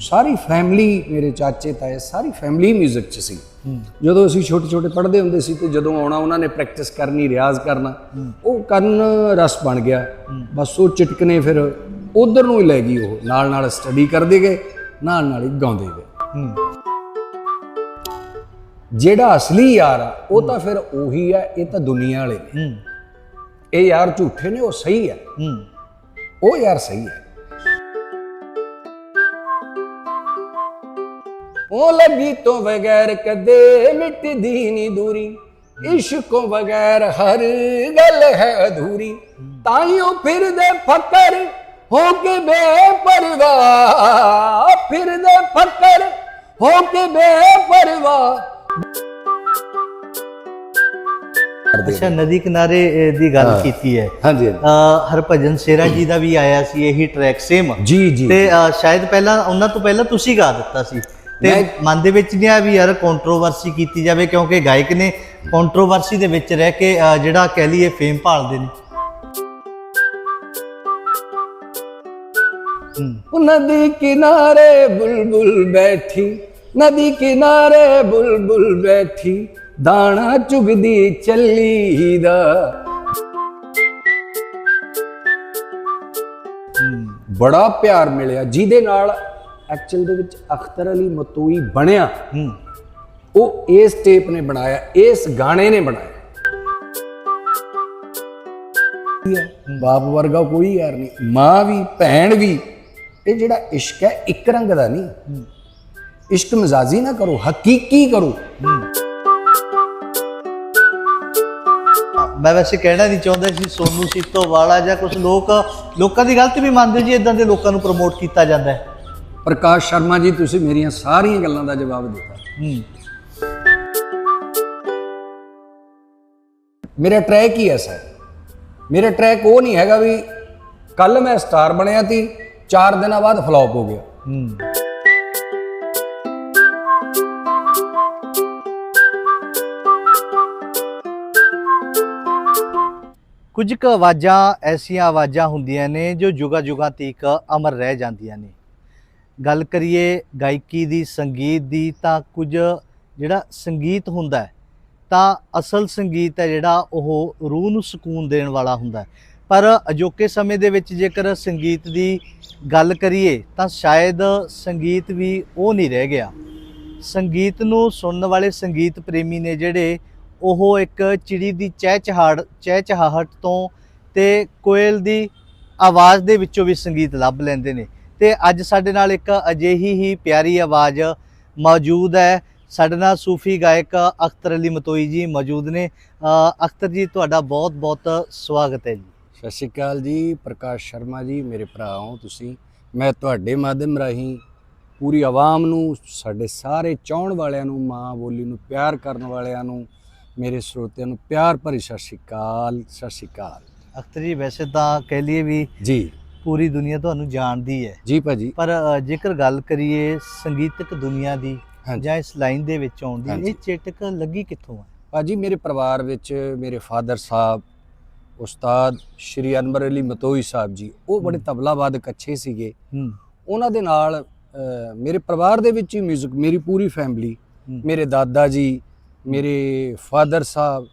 ਸਾਰੀ family ਮੇਰੇ ਚਾਚੇ, ਤਾਏ, ਸਾਰੀ ਫੈਮਿਲੀ 뮤직 ਚ ਸੀ। ਜਦੋਂ ਅਸੀਂ ਛੋਟੇ ਛੋਟੇ ਪੜ੍ਹਦੇ ਹੁੰਦੇ ਸੀ ਤੇ ਜਦੋਂ ਆਉਣਾ, ਉਹਨਾਂ ਨੇ ਪ੍ਰੈਕਟਿਸ ਕਰਨੀ ਰਿਆਜ਼ ਕਰਨਾ। ਉਹ ਕਰਨ ਰਸ ਬਣ ਗਿਆ। ਬਸ ਉਹ ਚਟਕਨੇ ਫਿਰ ਉਧਰ ਨੂੰ ਹੀ ਲੈ ਗਈ ਉਹ। ਨਾਲ ਨਾਲ ਸਟੱਡੀ ਕਰਦੇ ਗਏ ਨਾਲ ਨਾਲ ਹੀ ਗਾਉਂਦੇ ਗਏ। ਜਿਹੜਾ ਅਸਲੀ ਯਾਰ ਆ, ਉਹ ਤਾਂ ਫਿਰ ਉਹੀ ਆ, ਇਹ ਤਾਂ ਦੁਨੀਆ ਵਾਲੇ ਨੇ। ਇਹ ਯਾਰ ਝੂਠੇ ਨੇ, ਉਹ ਸਹੀ ਆ। ਉਹ ਯਾਰ ਸਹੀ ਹੈ ਉਹ ਲੱਗੀ ਤੋਂ ਬਗੈਰ ਕਦੇ ਮਿਟਦੀ ਨਹੀਂ ਦੂਰੀ। ਇਸ਼ਕੋਂ ਬਗੈਰ ਹਰ ਗੱਲ ਹੈ ਅਧੂਰੀ। ਤਾਈਓ ਫਿਰਦੇ ਫਕਰ ਹੋ ਕੇ ਬੇਪਰਵਾਹ। ਫਿਰਦੇ ਫਕਰ ਹੋ ਕੇ ਬੇਪਰਵਾਹ। ਅੱਛਾ ਨਦੀ ਕਿਨਾਰੇ ਦੀ ਗੱਲ ਕੀਤੀ ਹੈ। ਹਾਂਜੀ ਹਰਭਜਨ ਸੇਰਾ ਜੀ ਦਾ ਵੀ ਆਇਆ ਸੀ ਇਹੀ ਟਰੈਕ ਸੇਮ ਜੀ ਜੀ। ਤੇ ਸ਼ਾਇਦ ਪਹਿਲਾਂ ਉਹਨਾਂ ਤੋਂ ਪਹਿਲਾਂ ਤੁਸੀਂ ਗਾ ਦਿੱਤਾ ਸੀ। ਤੇ ਮਨ ਦੇ ਵਿੱਚ ਨਹੀਂ ਆ ਵੀ ਯਾਰ ਕੰਟਰੋਵਰਸੀ ਕੀਤੀ ਜਾਵੇ ਕਿਉਂਕਿ ਗਾਇਕ ਨੇ ਕੰਟਰੋਵਰਸੀ ਦੇ ਵਿੱਚ ਰਹਿ ਕੇ ਜਿਹੜਾ ਕਹਿ ਲਈਏ ਫੇਮ ਭਾਲਦੇ ਨੇ। ਨਦੀ ਕਿਨਾਰੇ ਬੁਲਬੁਲ ਬੈਠੀ ਨਦੀ ਕਿਨਾਰੇ ਬੁਲਬੁਲ ਬੈਠੀ ਦਾਣਾ ਚੁਗਦੀ ਚੱਲੀ ਦਾ ਬੜਾ ਪਿਆਰ ਮਿਲਿਆ ਜਿਹਦੇ ਨਾਲ ਐਕਚੁਅਲ ਦੇ ਵਿੱਚ ਅਖਤਰ ਅਲੀ ਮਤੂਈ ਬਣਿਆ। ਹੂੰ। ਉਹ ਇਸ ਟੇਪ ਨੇ ਬਣਾਇਆ ਇਸ ਗਾਣੇ ਨੇ ਬਣਾਇਆ। ਬਾਪ ਵਰਗਾ ਕੋਈ ਯਾਰ ਨਹੀਂ ਮਾਂ ਵੀ ਭੈਣ ਵੀ। ਇਹ ਜਿਹੜਾ ਇਸ਼ਕ ਹੈ ਇੱਕ ਰੰਗ ਦਾ ਨਹੀਂ। ਇਸ਼ਕ ਮਜ਼ਾਜੀ ਨਾ ਕਰੋ ਹਕੀਕੀ ਕਰੋ। ਮੈਂ ਵੈਸੇ ਕਹਿਣਾ ਨਹੀਂ ਚਾਹੁੰਦਾ ਸੀ ਸੋਨੂ ਸਿੱਤੋ ਵਾਲਾ ਜਾਂ ਕੁਝ ਲੋਕ ਲੋਕਾਂ ਦੀ ਗਲਤੀ ਵੀ ਮੰਨਦੇ ਜੀ ਇਦਾਂ ਦੇ ਲੋਕਾਂ ਨੂੰ ਪ੍ਰਮੋਟ ਕੀਤਾ ਜਾਂਦਾ ਹੈ। ਪ੍ਰਕਾਸ਼ ਸ਼ਰਮਾ ਜੀ ਤੁਸੀਂ ਮੇਰੀਆਂ ਸਾਰੀਆਂ ਗੱਲਾਂ ਦਾ ਜਵਾਬ ਦਿੱਤਾ। ਹੂੰ। ਮੇਰਾ ਟਰੈਕ ਹੀ ਐਸਾ ਹੈ। ਮੇਰਾ ਟਰੈਕ ਉਹ ਨਹੀਂ ਹੈਗਾ ਵੀ ਕੱਲ ਮੈਂ ਸਟਾਰ ਬਣਿਆ ਤੀ 4 ਦਿਨਾਂ ਬਾਅਦ ਫਲॉप ਹੋ ਗਿਆ। ਹੂੰ। ਕੁਝ ਕੁ ਆਵਾਜ਼ਾਂ ਐਸੀਆਂ ਆਵਾਜ਼ਾਂ ਹੁੰਦੀਆਂ ਨੇ ਜੋ ਜੁਗਾ ਜੁਗਾ ਤੀਕ ਅਮਰ ਰਹਿ ਜਾਂਦੀਆਂ ਨੇ। ਗੱਲ ਕਰੀਏ ਗਾਇਕੀ ਦੀ, ਸੰਗੀਤ ਦੀ, ਤਾਂ ਕੁਝ ਜਿਹੜਾ ਸੰਗੀਤ ਹੁੰਦਾ ਹੈ, ਤਾਂ ਅਸਲ ਸੰਗੀਤ ਹੈ ਜਿਹੜਾ ਉਹ ਰੂਹ ਨੂੰ ਸਕੂਨ ਦੇਣ ਵਾਲਾ ਹੁੰਦਾ ਪਰ ਅਜੋਕੇ ਸਮੇਂ ਦੇ ਵਿੱਚ ਜੇਕਰ ਸੰਗੀਤ ਦੀ ਗੱਲ ਕਰੀਏ, ਤਾਂ ਸ਼ਾਇਦ ਸੰਗੀਤ ਵੀ ਉਹ ਨਹੀਂ ਰਹਿ ਗਿਆ। ਸੰਗੀਤ ਨੂੰ ਸੁਣਨ ਵਾਲੇ ਸੰਗੀਤ ਪ੍ਰੇਮੀ ਨੇ ਜਿਹੜੇ ਉਹ ਇੱਕ ਚਿੜੀ ਦੀ ਚਹਿਚਹਾੜ, ਚਹਿਚਹਾਹਟ ਤੋਂ ਤੇ ਕੋਇਲ ਦੀ ਆਵਾਜ਼ ਦੇ ਵਿੱਚੋਂ ਵੀ ਸੰਗੀਤ ਲੱਭ ਲੈਂਦੇ ਨੇ। ਤੇ ਅੱਜ ਸਾਡੇ ਨਾਲ ਇੱਕ ਅਜਿਹੀ ਹੀ ਪਿਆਰੀ ਆਵਾਜ਼ ਮੌਜੂਦ ਹੈ। ਸਾਡੇ ਨਾਲ ਸੂਫੀ ਗਾਇਕ ਅਖਤਰ ਅਲੀ ਮਤੋਈ ਜੀ ਮੌਜੂਦ ਨੇ। ਅਖਤਰ ਜੀ ਤੁਹਾਡਾ ਬਹੁਤ ਬਹੁਤ ਸਵਾਗਤ ਹੈ ਜੀ। ਸਤਿ ਸ਼੍ਰੀ ਅਕਾਲ ਜੀ ਪ੍ਰਕਾਸ਼ ਸ਼ਰਮਾ ਜੀ ਮੇਰੇ ਭਰਾ ਹੋ ਤੁਸੀਂ। ਮੈਂ ਤੁਹਾਡੇ ਮਾਧਿਅਮ ਰਾਹੀਂ ਪੂਰੀ ਆਵਾਮ ਨੂੰ ਸਾਡੇ ਸਾਰੇ ਚਾਹਣ ਵਾਲਿਆਂ ਨੂੰ ਮਾਂ ਬੋਲੀ ਨੂੰ ਪਿਆਰ ਕਰਨ ਵਾਲਿਆਂ ਨੂੰ ਮੇਰੇ ਸਰੋਤਿਆਂ ਨੂੰ ਪਿਆਰ ਭਰੀ ਸਤਿ ਸ਼੍ਰੀ ਅਕਾਲ ਸਤਿ ਸ਼੍ਰੀ ਅਕਾਲ। ਅਖਤਰ ਜੀ ਵੈਸੇ ਤਾਂ ਕਹਿ ਲਈਏ ਵੀ ਜੀ। ਪੂਰੀ ਦੁਨੀਆ ਤੁਹਾਨੂੰ ਜਾਣਦੀ ਹੈ ਜੀ ਭਾਜੀ ਪਰ ਜੇਕਰ ਗੱਲ ਕਰੀਏ ਸੰਗੀਤਕ ਦੁਨੀਆ ਦੀ ਜਾਂ ਇਸ ਲਾਈਨ ਦੇ ਵਿੱਚ ਆਉਣ ਦੀ ਹਾਂਜੀ। ਇਹ ਚੇਟਕ ਲੱਗੀ ਕਿੱਥੋਂ ਆ ਭਾਜੀ ਮੇਰੇ ਪਰਿਵਾਰ ਵਿੱਚ ਮੇਰੇ ਫਾਦਰ ਸਾਹਿਬ ਉਸਤਾਦ ਸ਼੍ਰੀ ਅਨਵਰ ਅਲੀ ਮਤੋਈ ਸਾਹਿਬ ਜੀ ਉਹ ਬੜੇ ਹਮ। ਤਬਲਾ ਵਾਦਕ ਅੱਛੇ ਸੀਗੇ ਉਹਨਾਂ ਦੇ ਨਾਲ ਮੇਰੇ ਪਰਿਵਾਰ ਦੇ ਵਿੱਚ ਹੀ 뮤직 ਮੇਰੀ ਪੂਰੀ ਫੈਮਿਲੀ। ਮੇਰੇ ਦਾਦਾ ਜੀ ਮੇਰੇ ਫਾਦਰ ਸਾਹਿਬ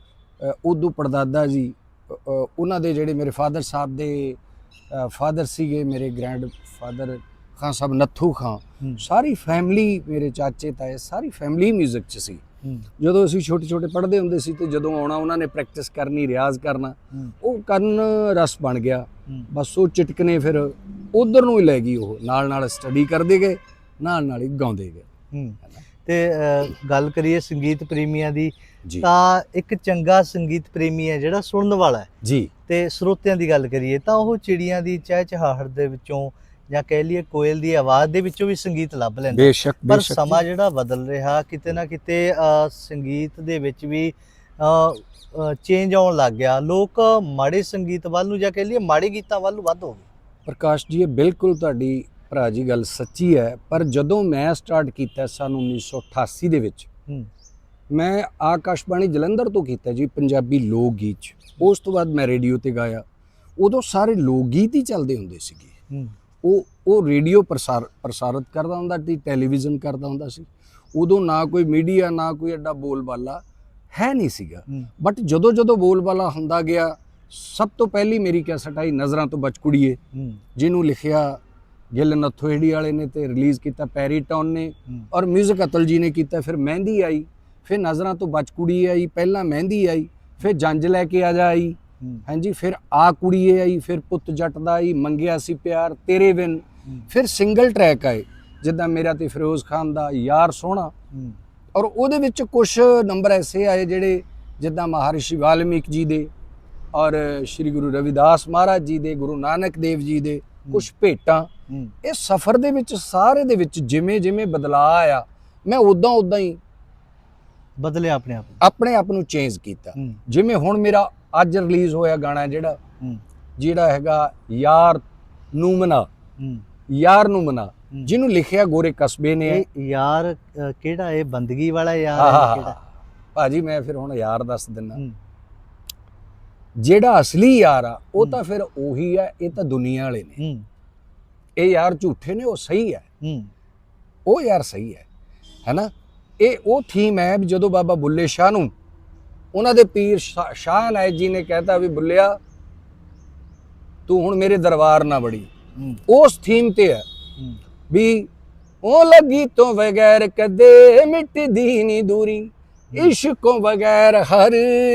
ਉਦੋਂ ਪੜਦਾਦਾ ਜੀ ਉਹਨਾਂ ਦੇ ਜਿਹੜੇ ਮੇਰੇ ਫਾਦਰ ਸਾਹਿਬ ਦੇ ਫਾਦਰ ਸੀਗੇ ਮੇਰੇ ਗ੍ਰੈਂਡ ਫਾਦਰ ਖਾਨ ਸਾਹਿਬ ਨੱਥੂ ਖਾਂ। ਸਾਰੀ ਫੈਮਿਲੀ ਮੇਰੇ ਚਾਚੇ ਤਾਏ ਸਾਰੀ ਫੈਮਿਲੀ 뮤직 ਚ ਸੀ। ਜਦੋਂ ਅਸੀਂ ਛੋਟੇ ਛੋਟੇ ਪੜ੍ਹਦੇ ਹੁੰਦੇ ਸੀ ਤੇ ਜਦੋਂ ਆਉਣਾ ਉਹਨਾਂ ਨੇ ਪ੍ਰੈਕਟਿਸ ਕਰਨੀ ਰਿਆਜ਼ ਕਰਨਾ ਉਹ ਕਰਨ ਰਸ ਬਣ ਗਿਆ। ਬਸ ਉਹ ਚਟਕਨੇ ਫਿਰ ਉਧਰ ਨੂੰ ਹੀ ਲੈ ਗਈ ਉਹ। ਨਾਲ ਨਾਲ ਸਟੱਡੀ ਕਰਦੇ ਗਏ ਨਾਲ ਨਾਲ ਹੀ ਗਾਉਂਦੇ ਗਏ। ਤੇ ਗੱਲ ਕਰੀਏ ਸੰਗੀਤ ਪ੍ਰੇਮੀਆਂ ਦੀ ਤਾਂ ਇੱਕ ਚੰਗਾ ਸੰਗੀਤ ਪ੍ਰੇਮੀ ਹੈ ਜਿਹੜਾ ਸੁਣਨ ਵਾਲਾ ਹੈ। ਜੀ। ਤੇ ਸਰੋਤਿਆਂ ਦੀ ਗੱਲ ਕਰੀਏ ਤਾਂ ਉਹ ਚਿੜੀਆਂ ਦੀ ਚਹਿਚਹਾਹਟ ਦੇ ਵਿੱਚੋਂ ਜਾਂ ਕਹਿ ਲਈਏ ਕੋਇਲ ਦੀ ਆਵਾਜ਼ ਦੇ ਵਿੱਚੋਂ ਵੀ ਸੰਗੀਤ ਲੱਭ ਲੈਂਦਾ। ਬੇਸ਼ੱਕ ਪਰ ਸਮਾਂ ਜਿਹੜਾ ਬਦਲ ਰਿਹਾ ਕਿਤੇ ਨਾ ਕਿਤੇ ਸੰਗੀਤ ਦੇ ਵਿੱਚ ਵੀ ਚੇਂਜ ਆਉਣ ਲੱਗ ਗਿਆ। ਲੋਕ ਮਾੜੇ ਸੰਗੀਤ ਵੱਲ ਨੂੰ ਜਾਂ ਕਹਿ ਲਈਏ ਮਾੜੇ ਗੀਤਾਂ ਵੱਲ ਨੂੰ ਵੱਧ ਹੋ ਗਏ। ਪ੍ਰਕਾਸ਼ ਜੀ ਇਹ ਬਿਲਕੁਲ ਤੁਹਾਡੀ ਭਰਾ ਜੀ ਗੱਲ ਸੱਚੀ ਹੈ ਪਰ ਜਦੋਂ ਮੈਂ ਸਟਾਰਟ ਕੀਤਾ ਸਨ 1988 ਦੇ ਵਿੱਚ ਮੈਂ ਆਕਾਸ਼ਬਾਣੀ ਜਲੰਧਰ ਤੋਂ ਕੀਤਾ ਜੀ ਪੰਜਾਬੀ ਲੋਕ ਗੀਤ 'ਚ। ਉਸ ਤੋਂ ਬਾਅਦ ਮੈਂ ਰੇਡੀਓ ਤੇ ਗਾਇਆ। ਉਦੋਂ ਸਾਰੇ ਲੋਕ ਗੀਤ ਹੀ ਚੱਲਦੇ ਹੁੰਦੇ ਸੀਗੇ। ਉਹ ਉਹ ਰੇਡੀਓ ਪ੍ਰਸਾਰ ਪ੍ਰਸਾਰਿਤ ਕਰਦਾ ਹੁੰਦਾ ਸੀ ਟੈਲੀਵਿਜ਼ਨ ਕਰਦਾ ਹੁੰਦਾ ਸੀ। ਉਦੋਂ ਨਾ ਕੋਈ ਮੀਡੀਆ ਨਾ ਕੋਈ ਐਡਾ ਬੋਲਬਾਲਾ ਹੈ ਨਹੀਂ ਸੀਗਾ। ਬਟ ਜਦੋਂ ਜਦੋਂ ਬੋਲਬਾਲਾ ਹੁੰਦਾ ਗਿਆ ਸਭ ਤੋਂ ਪਹਿਲੀ ਮੇਰੀ ਕੈਸਟ ਆਈ ਨਜ਼ਰਾਂ ਤੋਂ ਬਚ ਕੁੜੀਏ। ਜਿਹਨੂੰ ਲਿਖਿਆ ਗਿੱਲ ਨਥੋੜੀ ਵਾਲੇ ਨੇ ਤੇ ਰਿਲੀਜ਼ ਕੀਤਾ ਪੈਰੀਟੌਨ ਨੇ। ਔਰ 뮤직 ਅਤਲ ਜੀ ਨੇ ਕੀਤਾ ਫਿਰ ਮਹਿੰਦੀ ਆਈ ਫਿਰ ਨਜ਼ਰਾਂ ਤੋਂ ਬਚ ਕੁੜੀ ਆਈ ਪਹਿਲਾਂ ਮਹਿੰਦੀ ਆਈ। ਫਿਰ ਜੰਜ ਲੈ ਕੇ ਆ ਜਾ ਆਈ। ਹੂੰ। ਹਾਂਜੀ ਫਿਰ ਆ ਕੁੜੀਏ ਆਈ ਫਿਰ ਪੁੱਤ ਜੱਟ ਦਾ ਆਈ ਮੰਗਿਆ ਸੀ ਪਿਆਰ ਤੇਰੇ ਬਿਨ। ਫਿਰ ਸਿੰਗਲ ਟਰੈਕ ਆਏ ਜਿੱਦਾਂ ਮੇਰਾ ਤੇ ਫਿਰੋਜ਼ ਖਾਨ ਦਾ ਯਾਰ ਸੋਹਣਾ। ਔਰ ਉਹਦੇ ਵਿੱਚ ਕੁਝ ਨੰਬਰ ਐਸੇ ਆਏ ਜਿਹੜੇ ਜਿੱਦਾਂ ਮਹਾਰਿਸ਼ੀ ਵਾਲਮੀਕ ਜੀ ਦੇ ਔਰ ਸ੍ਰੀ ਗੁਰੂ ਰਵਿਦਾਸ ਮਹਾਰਾਜ ਜੀ ਦੇ ਗੁਰੂ ਨਾਨਕ ਦੇਵ ਜੀ ਦੇ ਕੁਝ ਭੇਟਾਂ। ਇਹ ਸਫ਼ਰ ਦੇ ਵਿੱਚ ਸਾਰੇ ਦੇ ਵਿੱਚ ਜਿਵੇਂ ਜਿਵੇਂ ਬਦਲਾਅ ਆਇਆ ਮੈਂ ਉਦਾਂ ਉਦਾਂ ਹੀ ਬਦਲਿਆ ਆਪਣੇ ਆਪ ਨੂੰ। ਆਪਣੇ ਆਪ ਨੂੰ ਚੇਂਜ ਕੀਤਾ। ਹੂੰ। ਜਿਵੇਂ ਹੁਣ ਮੇਰਾ ਅੱਜ ਰਿਲੀਜ਼ ਹੋਇਆ ਗਾਣਾ ਜਿਹੜਾ ਹੂੰ। ਜਿਹੜਾ ਹੈਗਾ ਯਾਰ ਨੂੰ ਮਨਾ। ਹੂੰ। ਯਾਰ ਨੂੰ ਮਨਾ। ਹੂੰ। ਜਿਹਨੂੰ ਲਿਖਿਆ ਗੋਰੇ ਕਸਬੇ ਨੇ। ਇਹ ਯਾਰ ਅ, ਕਿਹੜਾ? ਇਹ ਬੰਦਗੀ ਵਾਲਾ ਯਾਰ ਹਾਂ, ਕਿਹੜਾ। ਭਾਜੀ ਮੈਂ ਫਿਰ ਹੁਣ ਯਾਰ ਦੱਸ ਹੂੰ। ਜਿਹੜਾ ਅਸਲੀ ਯਾਰ ਆ ਉਹ ਹੂੰ। ਤਾਂ ਫਿਰ ਉਹੀ ਹੈ ਇਹ ਤਾਂ ਦੁਨੀਆ ਵਾਲੇ ਨੇ। ਹੂੰ। ਇਹ ਯਾਰ ਝੂਠੇ ਨੇ ਉਹ ਸਹੀ ਹੂੰ। ਉਹ ਯਾਰ ਸਹੀ ਹੈ। ਹੈਨਾ? ਇਹ ਉਹ ਥੀਮ ਹੈ ਜਦੋਂ ਬਾਬਾ ਬੁੱਲੇ ਸ਼ਾਹ ਨੂੰ ਉਹਨਾਂ ਦੇ ਪੀਰ ਸ਼ਾਹ ਨਾਇਕ ਜੀ ਨੇ ਕਹਿਤਾ ਵੀ ਬੁੱਲਿਆ ਤੂੰ ਹੁਣ ਮੇਰੇ ਦਰਬਾਰ ਨਾ ਬੜੀ ਉਸ ਥੀਮ ਤੇ ਹੈ ਵੀ ਉਹ ਲੱਗੀ ਤੋਂ ਬਗੈਰ ਕਦੇ ਮਿਟਦੀ ਨਹੀਂ ਦੂਰੀ ਇਸ਼ਕੋਂ ਬਗੈਰ ਹਰ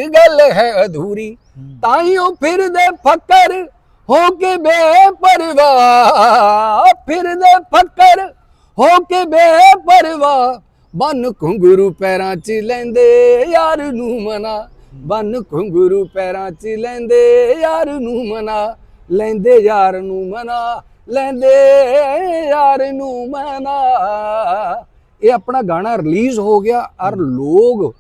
ਗੱਲ ਹੈ ਅਧੂਰੀ। ਹੂੰ। ਤਾਈਓ ਫਿਰਦੇ ਫਕਰ ਹੋ ਕੇ ਬੇਪਰਵਾਹ ਫਿਰਦੇ ਫਕਰ ਹੋ ਕੇ ਬੇਪਰਵਾਹ। ਬਨ ਘੁੰਗਰੂ ਪੈਰਾਂ 'ਚ ਲੈਂਦੇ ਯਾਰ ਨੂੰ ਮਨਾ। ਬਨ ਘੁੰਗਰੂ ਪੈਰਾਂ 'ਚ ਲੈਂਦੇ ਯਾਰ ਨੂੰ ਮਨਾ। ਲੈਂਦੇ ਯਾਰ ਨੂੰ ਮਨਾ ਲੈਂਦੇ ਯਾਰ ਨੂੰ ਮਨਾ। ਇਹ ਆਪਣਾ ਗਾਣਾ ਰਿਲੀਜ਼ ਹੋ ਗਿਆ ਔਰ ਲੋਕ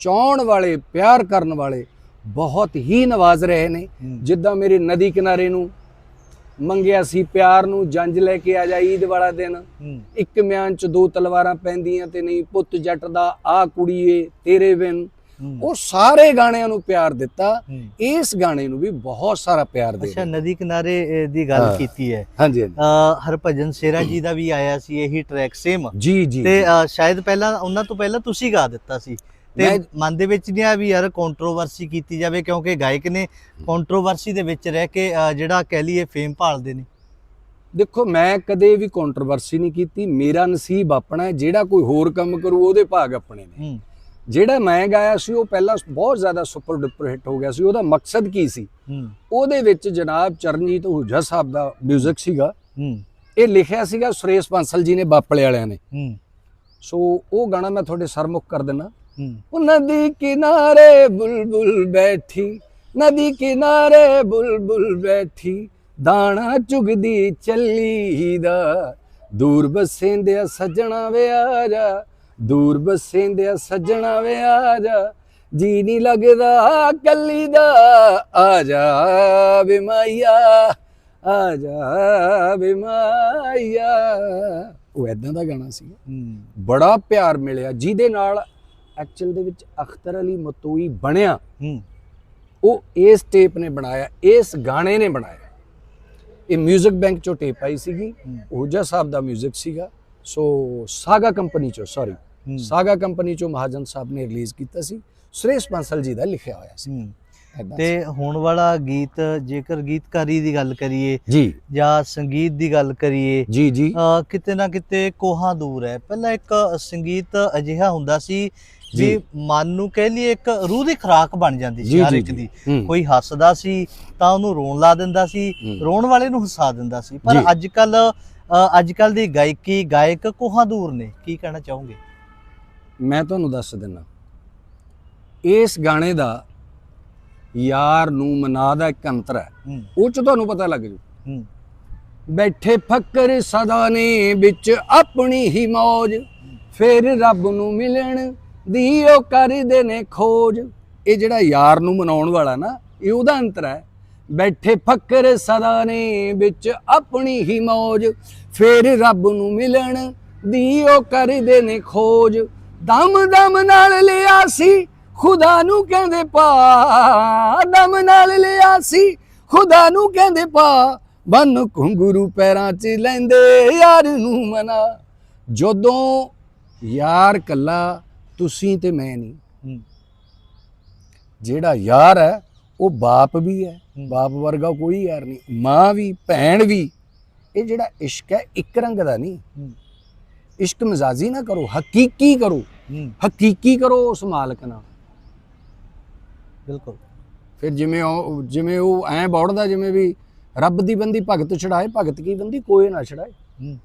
ਚਾਹਣ ਵਾਲੇ ਪਿਆਰ ਕਰਨ ਵਾਲੇ ਬਹੁਤ ਹੀ ਨਵਾਜ਼ ਰਹੇ ਨੇ। ਜਿੱਦਾਂ ਮੇਰੇ ਨਦੀ ਕਿਨਾਰੇ ਨੂੰ ਮੰਗਿਆ ਸੀ ਪਿਆਰ ਨੂੰ ਜੰਜ ਲੈ ਕੇ ਆ ਜਾ ਈਦ ਵਾਲਾ ਦਿਨ। ਇੱਕ ਮਿਆਨ ਚ ਦੋ ਤਲਵਾਰਾਂ ਪੈਂਦੀਆਂ ਤੇ ਨਹੀਂ ਪੁੱਤ ਜੱਟ ਦਾ ਆ ਕੁੜੀਏ ਤੇਰੇ ਬਿਨ। ਉਹ ਸਾਰੇ ਗਾਣਿਆਂ ਨੂੰ ਪਿਆਰ ਦਿੱਤਾ। ਇਸ ਗਾਣੇ ਨੂੰ ਵੀ ਬਹੁਤ ਸਾਰਾ ਪਿਆਰ ਦੇ ਅੱਛਾ ਨਦੀ ਕਿਨਾਰੇ ਦੀ ਗੱਲ। ਕੀਤੀ ਹੈ। ਹਾਂਜੀ ਹਰਭਜਨ ਸੇਰਾ ਜੀ ਦਾ ਵੀ ਆਇਆ ਸੀ ਇਹੀ ਟਰੈਕ ਸੇਮ ਜੀ ਜੀ ਤੇ ਸ਼ਾਇਦ ਪਹਿਲਾਂ ਉਹਨਾਂ ਤੋਂ ਪਹਿਲਾਂ ਤੁਸੀਂ ਗਾ ਦਿੱਤਾ ਸੀ। ਤੇ ਮਨ ਦੇ ਵਿੱਚ ਨਹੀਂ ਆ ਵੀ ਯਾਰ ਕੰਟਰੋਵਰਸੀ ਕੀਤੀ ਜਾਵੇ ਕਿਉਂਕਿ ਗਾਇਕ ਨੇ ਕੰਟਰੋਵਰਸੀ ਦੇ ਵਿੱਚ ਰਹਿ ਕੇ ਜਿਹੜਾ ਕਹਿ ਲਈਏ ਫੇਮ ਭਾਲਦੇ ਨੇ। ਦੇਖੋ ਮੈਂ ਕਦੇ ਵੀ ਕੰਟਰੋਵਰਸੀ ਨਹੀਂ ਕੀਤੀ। ਮੇਰਾ ਨਸੀਬ ਆਪਣਾ ਹੈ ਜਿਹੜਾ ਕੋਈ ਹੋਰ ਕੰਮ ਕਰੂ ਉਹਦੇ ਭਾਗ ਆਪਣੇ ਨੇ। ਜਿਹੜਾ ਮੈਂ ਗਾਇਆ ਸੀ ਉਹ ਪਹਿਲਾਂ ਬਹੁਤ ਜ਼ਿਆਦਾ ਸੁਪਰ ਡੁਪਰ ਹਿੱਟ ਹੋ ਗਿਆ ਸੀ। ਉਹਦਾ ਮਕਸਦ ਕੀ ਸੀ? ਉਹਦੇ ਵਿੱਚ ਜਨਾਬ ਚਰਨਜੀਤ ਹੁਜਾ ਸਾਹਿਬ ਦਾ 뮤직 ਸੀਗਾ ਇਹ ਲਿਖਿਆ ਸੀਗਾ ਸੁਰੇਸ਼ ਬਾਂਸਲ ਜੀ ਨੇ ਬਾਪਲੇ ਵਾਲਿਆਂ ਨੇ। ਸੋ ਉਹ ਗਾਣਾ ਮੈਂ ਤੁਹਾਡੇ ਸਰਮੁਖ ਕਰ ਦਿੰਨਾ ਨਦੀ ਕਿਨਾਰੇ ਬੁਲਬੁਲ ਬੈਠੀ ਨਦੀ ਕਿਨਾਰੇ ਬੁਲਬੁਲ ਬੈਠੀ ਦਾਣਾ ਚੁਗਦੀ ਚੱਲੀ ਦਾ ਦੂਰ ਬਸੇਂਦਿਆ ਸੱਜਣਾ ਵੇ ਆ ਜਾ ਦੂਰ ਬਸੇਂਦਿਆ ਸੱਜਣਾ ਵੇ ਆ ਜਾ ਜੀ ਨਹੀਂ ਲੱਗਦਾ ਕੱਲੀ ਦਾ ਆ ਜਾ ਵੇ ਮਾਈਆ ਆ ਜਾ ਵੇ ਮਾਈਆ ਉਹ ਐਦਾਂ ਦਾ ਗਾਣਾ ਸੀ ਬੜਾ ਪਿਆਰ ਮਿਲਿਆ ਜਿਹਦੇ ਨਾਲ ਐਕਚੁਅਲ ਦੇ ਵਿੱਚ ਅਖਤਰ ਅਲੀ ਮਤੋਈ ਬਣਿਆ ਹੂੰ ਉਹ ਇਸ ਟੇਪ ਨੇ ਬਣਾਇਆ ਇਸ ਗਾਣੇ ਨੇ ਬਣਾਇਆ ਇਹ 뮤직 ਬੈਂਕ ਚੋਂ ਟੇਪ ਆਈ ਸੀਗੀ ਹੂੰ। ਓਜਾ ਸਾਹਿਬ ਦਾ 뮤직 ਸੀਗਾ ਸੋ ਸਾਗਾ ਕੰਪਨੀ ਚੋਂ ਸੌਰੀ ਹੂੰ। ਸਾਗਾ ਕੰਪਨੀ ਚੋਂ ਮਹਾਜਨ ਸਾਹਿਬ ਨੇ ਰਿਲੀਜ਼ ਕੀਤਾ ਸੀ ਸੁਰੇਸ਼ ਬਾਂਸਲ ਜੀ ਦਾ ਲਿਖਿਆ ਹੋਇਆ ਸੀ ਹੂੰ ਏਦਾਂ ਤੇ ਹੁਣ ਵਾਲਾ ਗੀਤ ਜੇਕਰ ਗੀਤਕਾਰੀ ਦੀ ਗੱਲ ਕਰੀਏ। ਜੀ ਜਾਂ ਸੰਗੀਤ ਦੀ ਗੱਲ ਕਰੀਏ ਜੀ ਜੀ ਕਿਤੇ ਨਾ ਕਿਤੇ ਕੋਹਾਂ ਦੂਰ ਹੈ ਪਹਿਲਾਂ ਇੱਕ ਸੰਗੀਤ ਅਜਿਹਾ ਹੁੰਦਾ ਸੀ ਜੀ। ਮਨ ਨੂੰ ਕਹਿ ਲਈਏ ਇੱਕ ਰੂਹ ਦੀ ਖੁਰਾਕ ਬਣ ਜਾਂਦੀ ਸੀ ਹਰ ਇੱਕ। ਦੀ। ਕੋਈ ਹੱਸਦਾ ਸੀ ਤਾਂ ਉਹਨੂੰ ਰੋਣ ਲਾ ਦਿੰਦਾ ਸੀ। ਰੋਣ ਵਾਲੇ ਨੂੰ ਹਸਾ ਦਿੰਦਾ ਸੀ ਪਰ। ਅੱਜ ਕੱਲ ਅੱਜ ਕੱਲ ਦੀ ਗਾਇਕੀ ਗਾਇਕ ਕੋਹਾਂ ਦੂਰ ਨੇ ਕੀ ਕਹਿਣਾ ਚਾਹੋਗੇ ਮੈਂ ਤੁਹਾਨੂੰ ਦੱਸ ਦਿੰਨਾ ਇਸ ਗਾਣੇ ਦਾ ਯਾਰ ਨੂੰ ਮਨਾ ਦਾ ਇੱਕ ਅੰਤਰ ਹੈ। ਉਹ ਚ ਤੁਹਾਨੂੰ ਪਤਾ ਲੱਗ ਜੂ। ਬੈਠੇ ਫੱਕਰ ਸਦਾ ਨੇ ਵਿੱਚ ਆਪਣੀ ਹੀ ਮੌਜ। ਫਿਰ ਰੱਬ ਨੂੰ ਮਿਲਣ ਦੀ ਉਹ ਕਰਦੇ ਨੇ ਖੋਜ। ਇਹ ਜਿਹੜਾ ਯਾਰ ਨੂੰ ਮਨਾਉਣ ਵਾਲਾ ਨਾ ਇਹ ਉਹਦਾ ਅੰਤਰ ਹੈ। ਬੈਠੇ ਫੱਕਰ ਸਦਾ ਨੇ ਵਿੱਚ ਆਪਣੀ ਹੀ ਮੌਜ। ਫਿਰ ਰੱਬ ਨੂੰ ਮਿਲਣ ਦੀ ਉਹ ਕਰਦੇ ਨੇ ਖੋਜ। ਦਮ ਦਮ ਨਾਲ ਲਿਆ ਸੀ ਖੁਦਾ ਨੂੰ ਕਹਿੰਦੇ ਪਾ ਦਮ ਨਾਲ ਲਿਆ ਸੀ। ਖੁਦਾ ਨੂੰ ਕਹਿੰਦੇ ਪਾ ਬੰਨ ਘੁੰਗਰੂ ਪੈਰਾਂ 'ਚ ਲੈਂਦੇ ਯਾਰ ਨੂੰ ਮਨਾ। ਜਦੋਂ ਯਾਰ ਕੱਲਾ ਤੁਸੀਂ ਤੇ ਮੈਂ ਨਹੀਂ। ਜਿਹੜਾ ਯਾਰ ਹੈ ਉਹ ਬਾਪ ਵੀ ਹੈ। ਬਾਪ ਵਰਗਾ ਕੋਈ ਯਾਰ ਨਹੀਂ। ਮਾਂ ਵੀ ਭੈਣ ਵੀ। ਇਹ ਜਿਹੜਾ ਇਸ਼ਕ ਹੈ ਇੱਕ ਰੰਗ ਦਾ ਨਹੀਂ। ਇਸ਼ਕ ਮਜ਼ਾਜੀ ਨਾ ਕਰੋ ਹਕੀਕੀ ਕਰੋ। ਹਕੀਕੀ ਕਰੋ ਉਸ ਮਾਲਕ ਨਾਲ। ਬਿਲਕੁਲ। ਫਿਰ ਜਿਵੇਂ ਉਹ ਜਿਵੇਂ ਉਹ ਐਂ ਬੌੜਦਾ ਜਿਵੇਂ ਵੀ ਰੱਬ ਦੀ ਬੰਦੀ ਭਗਤ ਛੜਾਏ ਭਗਤ ਕੀ ਬੰਦੀ? ਕੋਈ ਨਾ ਛੜਾਏ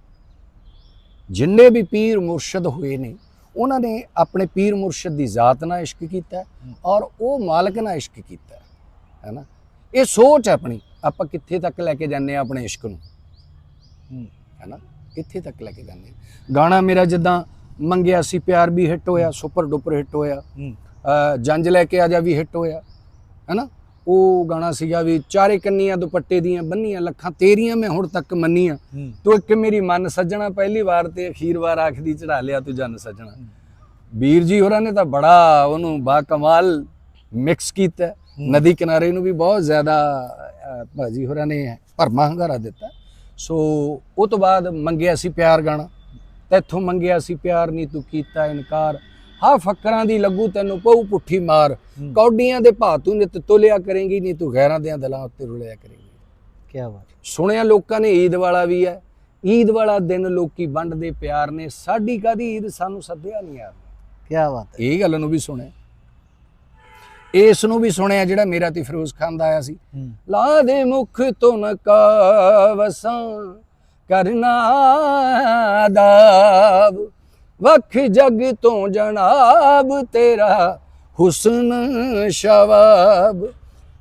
ਜਿੰਨੇ ਵੀ ਪੀਰ ਮੁਰਸ਼ਦ ਹੋਏ ਨੇ ਉਹਨਾਂ ਨੇ ਆਪਣੇ ਪੀਰ ਮੁਰਸ਼ਦ ਦੀ ਜ਼ਾਤ ਨਾਲ ਇਸ਼ਕ ਕੀਤਾ। ਔਰ ਉਹ ਮਾਲਕ ਨਾਲ ਇਸ਼ਕ ਕੀਤਾ ਹੈ ਹੈਨਾ ਇਹ ਸੋਚ ਹੈ ਆਪਣੀ ਆਪਾਂ ਕਿੱਥੇ ਤੱਕ ਲੈ ਕੇ ਜਾਂਦੇ ਆ ਆਪਣੇ ਇਸ਼ਕ ਨੂੰ? ਹੂੰ। ਹੈਨਾ ਇੱਥੇ ਤੱਕ ਲੈ ਕੇ ਜਾਂਦੇ ਗਾਣਾ ਮੇਰਾ ਜਿੱਦਾਂ ਮੰਗਿਆ ਸੀ ਪਿਆਰ ਵੀ ਹਿੱਟ ਹੋਇਆ ਸੁਪਰ ਡੁਪਰ ਹਿੱਟ ਹੋਇਆ। ਜੰਜ ਲੈ ਕੇ ਆ ਜਾ ਵੀ ਹਿੱਟ ਹੋਇਆ ਹੈਨਾ? ਉਹ ਗਾਣਾ ਸੀਗਾ ਵੀ ਚਾਰੇ ਕੰਨੀਆਂ ਦੁਪੱਟੇ ਦੀਆਂ ਬੰਨੀਆਂ ਲੱਖਾਂ ਤੇਰੀਆਂ ਮੈਂ ਹੁਣ ਤੱਕ ਮੰਨੀਆਂ। ਤੂੰ ਇੱਕ ਮੇਰੀ ਮਨ ਸੱਜਣਾ ਪਹਿਲੀ ਵਾਰ ਤੇ ਅਖੀਰ ਵਾਰ ਆਖਦੀ ਚੜਾ ਲਿਆ ਤੂੰ ਜਨ ਸੱਜਣਾ। ਵੀਰ ਜੀ ਹੋਰਾਂ ਨੇ ਤਾਂ ਬੜਾ ਉਹਨੂੰ ਬਾ ਕਮਾਲ ਮਿਕਸ ਕੀਤਾ। ਨਦੀ ਕਿਨਾਰੇ ਨੂੰ ਵੀ ਬਹੁਤ ਜ਼ਿਆਦਾ ਭਾਜੀ ਹੋਰਾਂ ਨੇ ਭਰਮਾ ਹੰਗਾਰਾ ਦਿੱਤਾ। ਸੋ ਉਹ ਤੋਂ ਬਾਅਦ ਮੰਗਿਆ ਸੀ ਪਿਆਰ ਗਾਣਾ। ਤੈਥੋਂ ਮੰਗਿਆ ਸੀ ਪਿਆਰ ਨਹੀਂ ਤੂੰ ਕੀਤਾ ਇਨਕਾਰ। ਹਾਂ ਫੱਕਰਾਂ ਦੀ ਲੱਗੂ ਤੈਨੂੰ ਪਊ ਪੁੱਠੀ ਮਾਰ। ਕੌਡੀਆਂ ਦੇ ਭਾ ਤੂੰ ਨਿਤ ਤੋਲਿਆ ਕਰੇਂਗੀ ਨਹੀਂ ਤੂੰ ਗੈਰਾਂ ਦੇ ਦਿਲਾਂ ਉੱਤੇ ਰੁਲਿਆ ਕਰੇਂਗੀ। ਕੀ ਬਾਤ ਸੁਣਿਆ ਲੋਕਾਂ ਨੇ ਈਦ ਵਾਲਾ ਵੀ ਹੈ। ਈਦ ਵਾਲਾ ਦਿਨ ਲੋਕੀ ਵੰਡਦੇ ਪਿਆਰ ਨੇ। ਸਾਡੀ ਕਾਦੀ ਈਦ? ਸਾਨੂੰ ਸੱਦਿਆ ਨਹੀਂ ਯਾਰ। ਕੀ ਬਾਤ ਹੈ। ਇਹ ਗੱਲ ਨੂੰ ਵੀ ਸੁਣਿਆ। ਇਸ ਨੂੰ ਵੀ ਸੁਣਿਆ ਜਿਹੜਾ ਮੇਰਾ ਤੇ ਫਿਰੋਜ਼ ਖਾਨ ਦਾ ਆਇਆ ਸੀ। ਲਾ ਦੇ ਮੁਖ ਤੋਂ ਨਕਾਵਸਾਂ ਕਰਨਾ ਦਾਬ ਵਖ ਜਗ ਤੋਂ ਜਨਾਬ ਤੇਰਾ ਹੁਸਨ ਸ਼ਵਾਬ।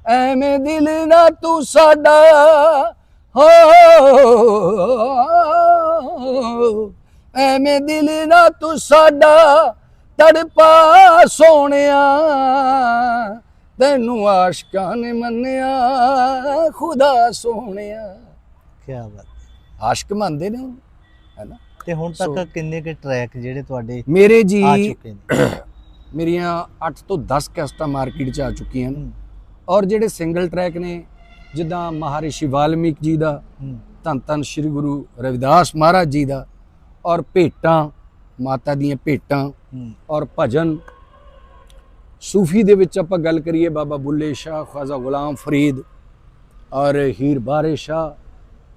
ਐਵੇਂ ਦਿਲ ਨਾ ਤੂੰ ਸਾਡਾ ਹੋ ਐਵੇਂ ਦਿਲ ਨਾ ਤੂੰ ਸਾਡਾ ਤੜਪਾ ਸੋਹਣਿਆ। ਤੈਨੂੰ ਆਸ਼ਕਾਂ ਨੇ ਮੰਨਿਆ ਖੁਦਾ ਸੋਹਣਿਆ। ਕੀ ਬਾਤ ਆਸ਼ਕ ਮੰਨਦੇ ਨੇ ਤੇ ਹੁਣ ਤੱਕ ਕਿੰਨੇ ਕੇ ਟਰੈਕ ਜਿਹੜੇ ਤੁਹਾਡੇ ਮੇਰੇ ਜੀ ਆ ਚੁੱਕੇ ਨੇ? ਮੇਰੀਆਂ 8 ਤੋਂ 10 ਕੈਸਟਾਂ ਮਾਰਕੀਟ 'ਚ ਆ ਚੁੱਕੀਆਂ ਨੇ। ਔਰ ਜਿਹੜੇ ਸਿੰਗਲ ਟਰੈਕ ਨੇ ਜਿੱਦਾਂ ਮਹਾਰਿਸ਼ੀ ਵਾਲਮੀਕ ਜੀ ਦਾ ਧੰਨ ਧੰਨ ਸ੍ਰੀ ਗੁਰੂ ਰਵਿਦਾਸ ਮਹਾਰਾਜ ਜੀ ਦਾ ਔਰ ਭੇਟਾਂ ਮਾਤਾ ਦੀਆਂ ਭੇਟਾਂ ਔਰ ਭਜਨ। ਸੂਫੀ ਦੇ ਵਿੱਚ ਆਪਾਂ ਗੱਲ ਕਰੀਏ ਬਾਬਾ ਬੁੱਲੇ ਸ਼ਾਹ ਖਵਾਜਾ ਗੁਲਾਮ ਫਰੀਦ ਔਰ ਹੀਰ ਬਾਰੇ ਸ਼ਾਹ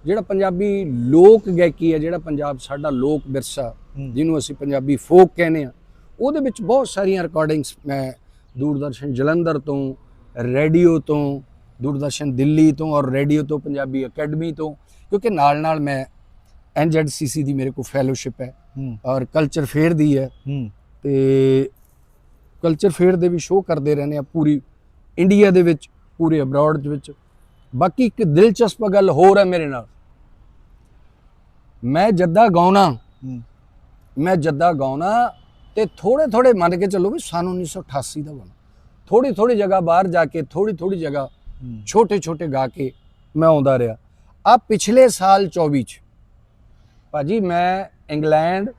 ਜਿਹੜਾ ਪੰਜਾਬੀ ਲੋਕ ਗਾਇਕੀ ਹੈ ਜਿਹੜਾ ਪੰਜਾਬ ਸਾਡਾ ਲੋਕ ਵਿਰਸਾ। ਜਿਹਨੂੰ ਅਸੀਂ ਪੰਜਾਬੀ ਫੋਕ ਕਹਿੰਦੇ ਆ ਉਹਦੇ ਵਿੱਚ ਬਹੁਤ ਸਾਰੀਆਂ ਰਿਕਾਰਡਿੰਗਸ ਮੈਂ ਦੂਰਦਰਸ਼ਨ ਜਲੰਧਰ ਤੋਂ ਰੇਡੀਓ ਤੋਂ ਦੂਰਦਰਸ਼ਨ ਦਿੱਲੀ ਤੋਂ ਔਰ ਰੇਡੀਓ ਤੋਂ ਪੰਜਾਬੀ ਅਕੈਡਮੀ ਤੋਂ ਕਿਉਂਕਿ ਨਾਲ ਨਾਲ ਮੈਂ ਐਨਜ਼ੈਡਸੀਸੀ ਦੀ ਮੇਰੇ ਕੋਲ ਫੈਲੋਸ਼ਿਪ ਹੈ ਔਰ ਕਲਚਰ ਫੇਅਰ ਦੀ ਹੂੰ। ਤੇ ਕਲਚਰ ਫੇਅਰ ਦੇ ਵੀ ਸ਼ੋਅ ਕਰਦੇ ਰਹਿੰਦੇ ਆ ਪੂਰੀ ਇੰਡੀਆ ਦੇ ਵਿੱਚ ਪੂਰੇ ਅਬਰਾਡ ਦੇ ਵਿੱਚ। ਬਾਕੀ ਇੱਕ ਦਿਲਚਸਪ ਗੱਲ ਹੋਰ ਹੈ ਮੇਰੇ ਨਾਲ। ਮੈਂ ਜੱਦਾ ਗਾਉਣਾ। ਮੈਂ ਜੱਦਾ ਗਾਉਣਾ ਤੇ ਥੋੜੇ ਥੋੜੇ ਮੰਨ ਕੇ ਚੱਲੋ ਵੀ ਸਨ 1988 ਦਾ ਬਣਾ। ਥੋੜੀ ਥੋੜੀ ਜਗ੍ਹਾ ਬਾਹਰ ਜਾ ਕੇ ਥੋੜੀ ਥੋੜੀ ਜਗ੍ਹਾ ਛੋਟੇ ਛੋਟੇ ਗਾ ਕੇ ਮੈਂ ਆਉਂਦਾ ਰਿਹਾ। ਆ ਪਿਛਲੇ ਸਾਲ 24 ਚ ਭਾਜੀ ਮੈਂ ਇੰਗਲੈਂਡ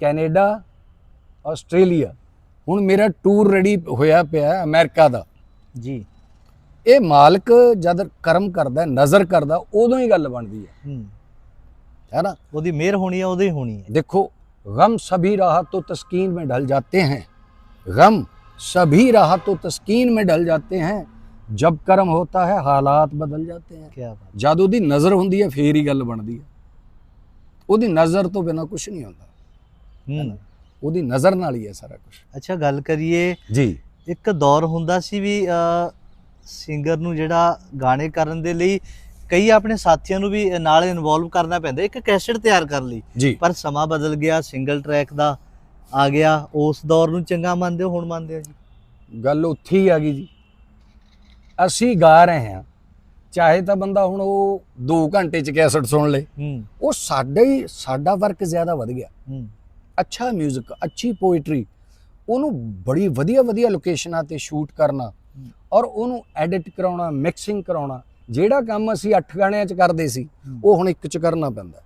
ਕੈਨੇਡਾ ਆਸਟ੍ਰੇਲੀਆ ਹੁਣ ਮੇਰਾ ਟੂਰ ਰੈਡੀ ਹੋਇਆ ਪਿਆ ਅਮਰੀਕਾ ਦਾ। ਜੀ। ਇਹ ਮਾਲਕ ਜਦ ਕਰਮ ਕਰਦਾ ਨਜ਼ਰ ਕਰਦਾ ਉਦੋਂ ਹੀ ਗੱਲ ਬਣਦੀ ਹੈ। ਹੂੰ। है ना ਉਹਦੀ ਮਿਹਰ ਹੋਣੀ ਹੈ ਉਹਦੀ ਹੋਣੀ ਹੈ देखो गम सभी राहत तो तस्कीन में ढल जाते हैं गम सभी राहत तो तस्कीन में ढल जाते हैं जब कर्म होता है हालात बदल जाते हैं ਕੀ ਬਾਤ ਜਦ ਉਹਦੀ ਨਜ਼ਰ ਹੁੰਦੀ ਹੈ ਫੇਰ ਹੀ ਗੱਲ ਬਣਦੀ ਹੈ ਉਹਦੀ ਨਜ਼ਰ ਤੋਂ ਬਿਨਾ ਕੁਝ ਨਹੀਂ ਹੁੰਦਾ ਹੂੰ ਉਹਦੀ ਨਜ਼ਰ ਨਾਲ ਹੀ ਹੈ ਸਾਰਾ ਕੁਝ ਅੱਛਾ ਗੱਲ ਕਰੀਏ ਜੀ ਇੱਕ ਦੌਰ ਹੁੰਦਾ ਸੀ ਵੀ ਸਿੰਗਰ ਨੂੰ ਜਿਹੜਾ ਗਾਣੇ ਕਰਨ ਦੇ ਲਈ ਕਈ ਆਪਣੇ ਸਾਥੀਆਂ ਨੂੰ ਵੀ ਨਾਲ ਇਨਵੋਲਵ ਕਰਨਾ ਪੈਂਦਾ ਇੱਕ ਕੈਸਟ ਤਿਆਰ ਕਰਨ ਲਈ। ਪਰ ਸਮਾਂ ਬਦਲ ਗਿਆ ਸਿੰਗਲ ਟਰੈਕ ਦਾ ਆ ਗਿਆ ਉਸ ਦੌਰ ਨੂੰ ਚੰਗਾ ਮੰਨਦੇ ਹੋ ਹੁਣ ਮੰਨਦੇ ਹੋ ਜੀ? ਗੱਲ ਉੱਥੇ ਹੀ ਆ ਗਈ ਜੀ। ਅਸੀਂ ਗਾ ਰਹੇ ਹਾਂ ਚਾਹੇ ਤਾਂ ਬੰਦਾ ਹੁਣ ਉਹ 2 ਘੰਟੇ ਚ ਕੈਸਟ ਸੁਣ ਲੇ। ਉਹ ਸਾਡਾ ਹੀ ਸਾਡਾ ਵਰਕ ਜ਼ਿਆਦਾ ਵਧ ਗਿਆ। ਅੱਛਾ 뮤직 ਅੱਛੀ ਪੋਇਟਰੀ ਉਹਨੂੰ ਬੜੀ ਵਧੀਆ ਵਧੀਆ ਲੋਕੇਸ਼ਨਾਂ ਤੇ ਸ਼ੂਟ ਕਰਨਾ ਔਰ ਉਹਨੂੰ ਐਡਿਟ ਕਰਾਉਣਾ ਮਿਕਸਿੰਗ ਕਰਾਉਣਾ। ਜਿਹੜਾ ਕੰਮ ਅਸੀਂ 8 ਗਾਣਿਆਂ 'ਚ ਕਰਦੇ ਸੀ। ਉਹ ਹੁਣ ਇੱਕ 'ਚ ਕਰਨਾ ਪੈਂਦਾ।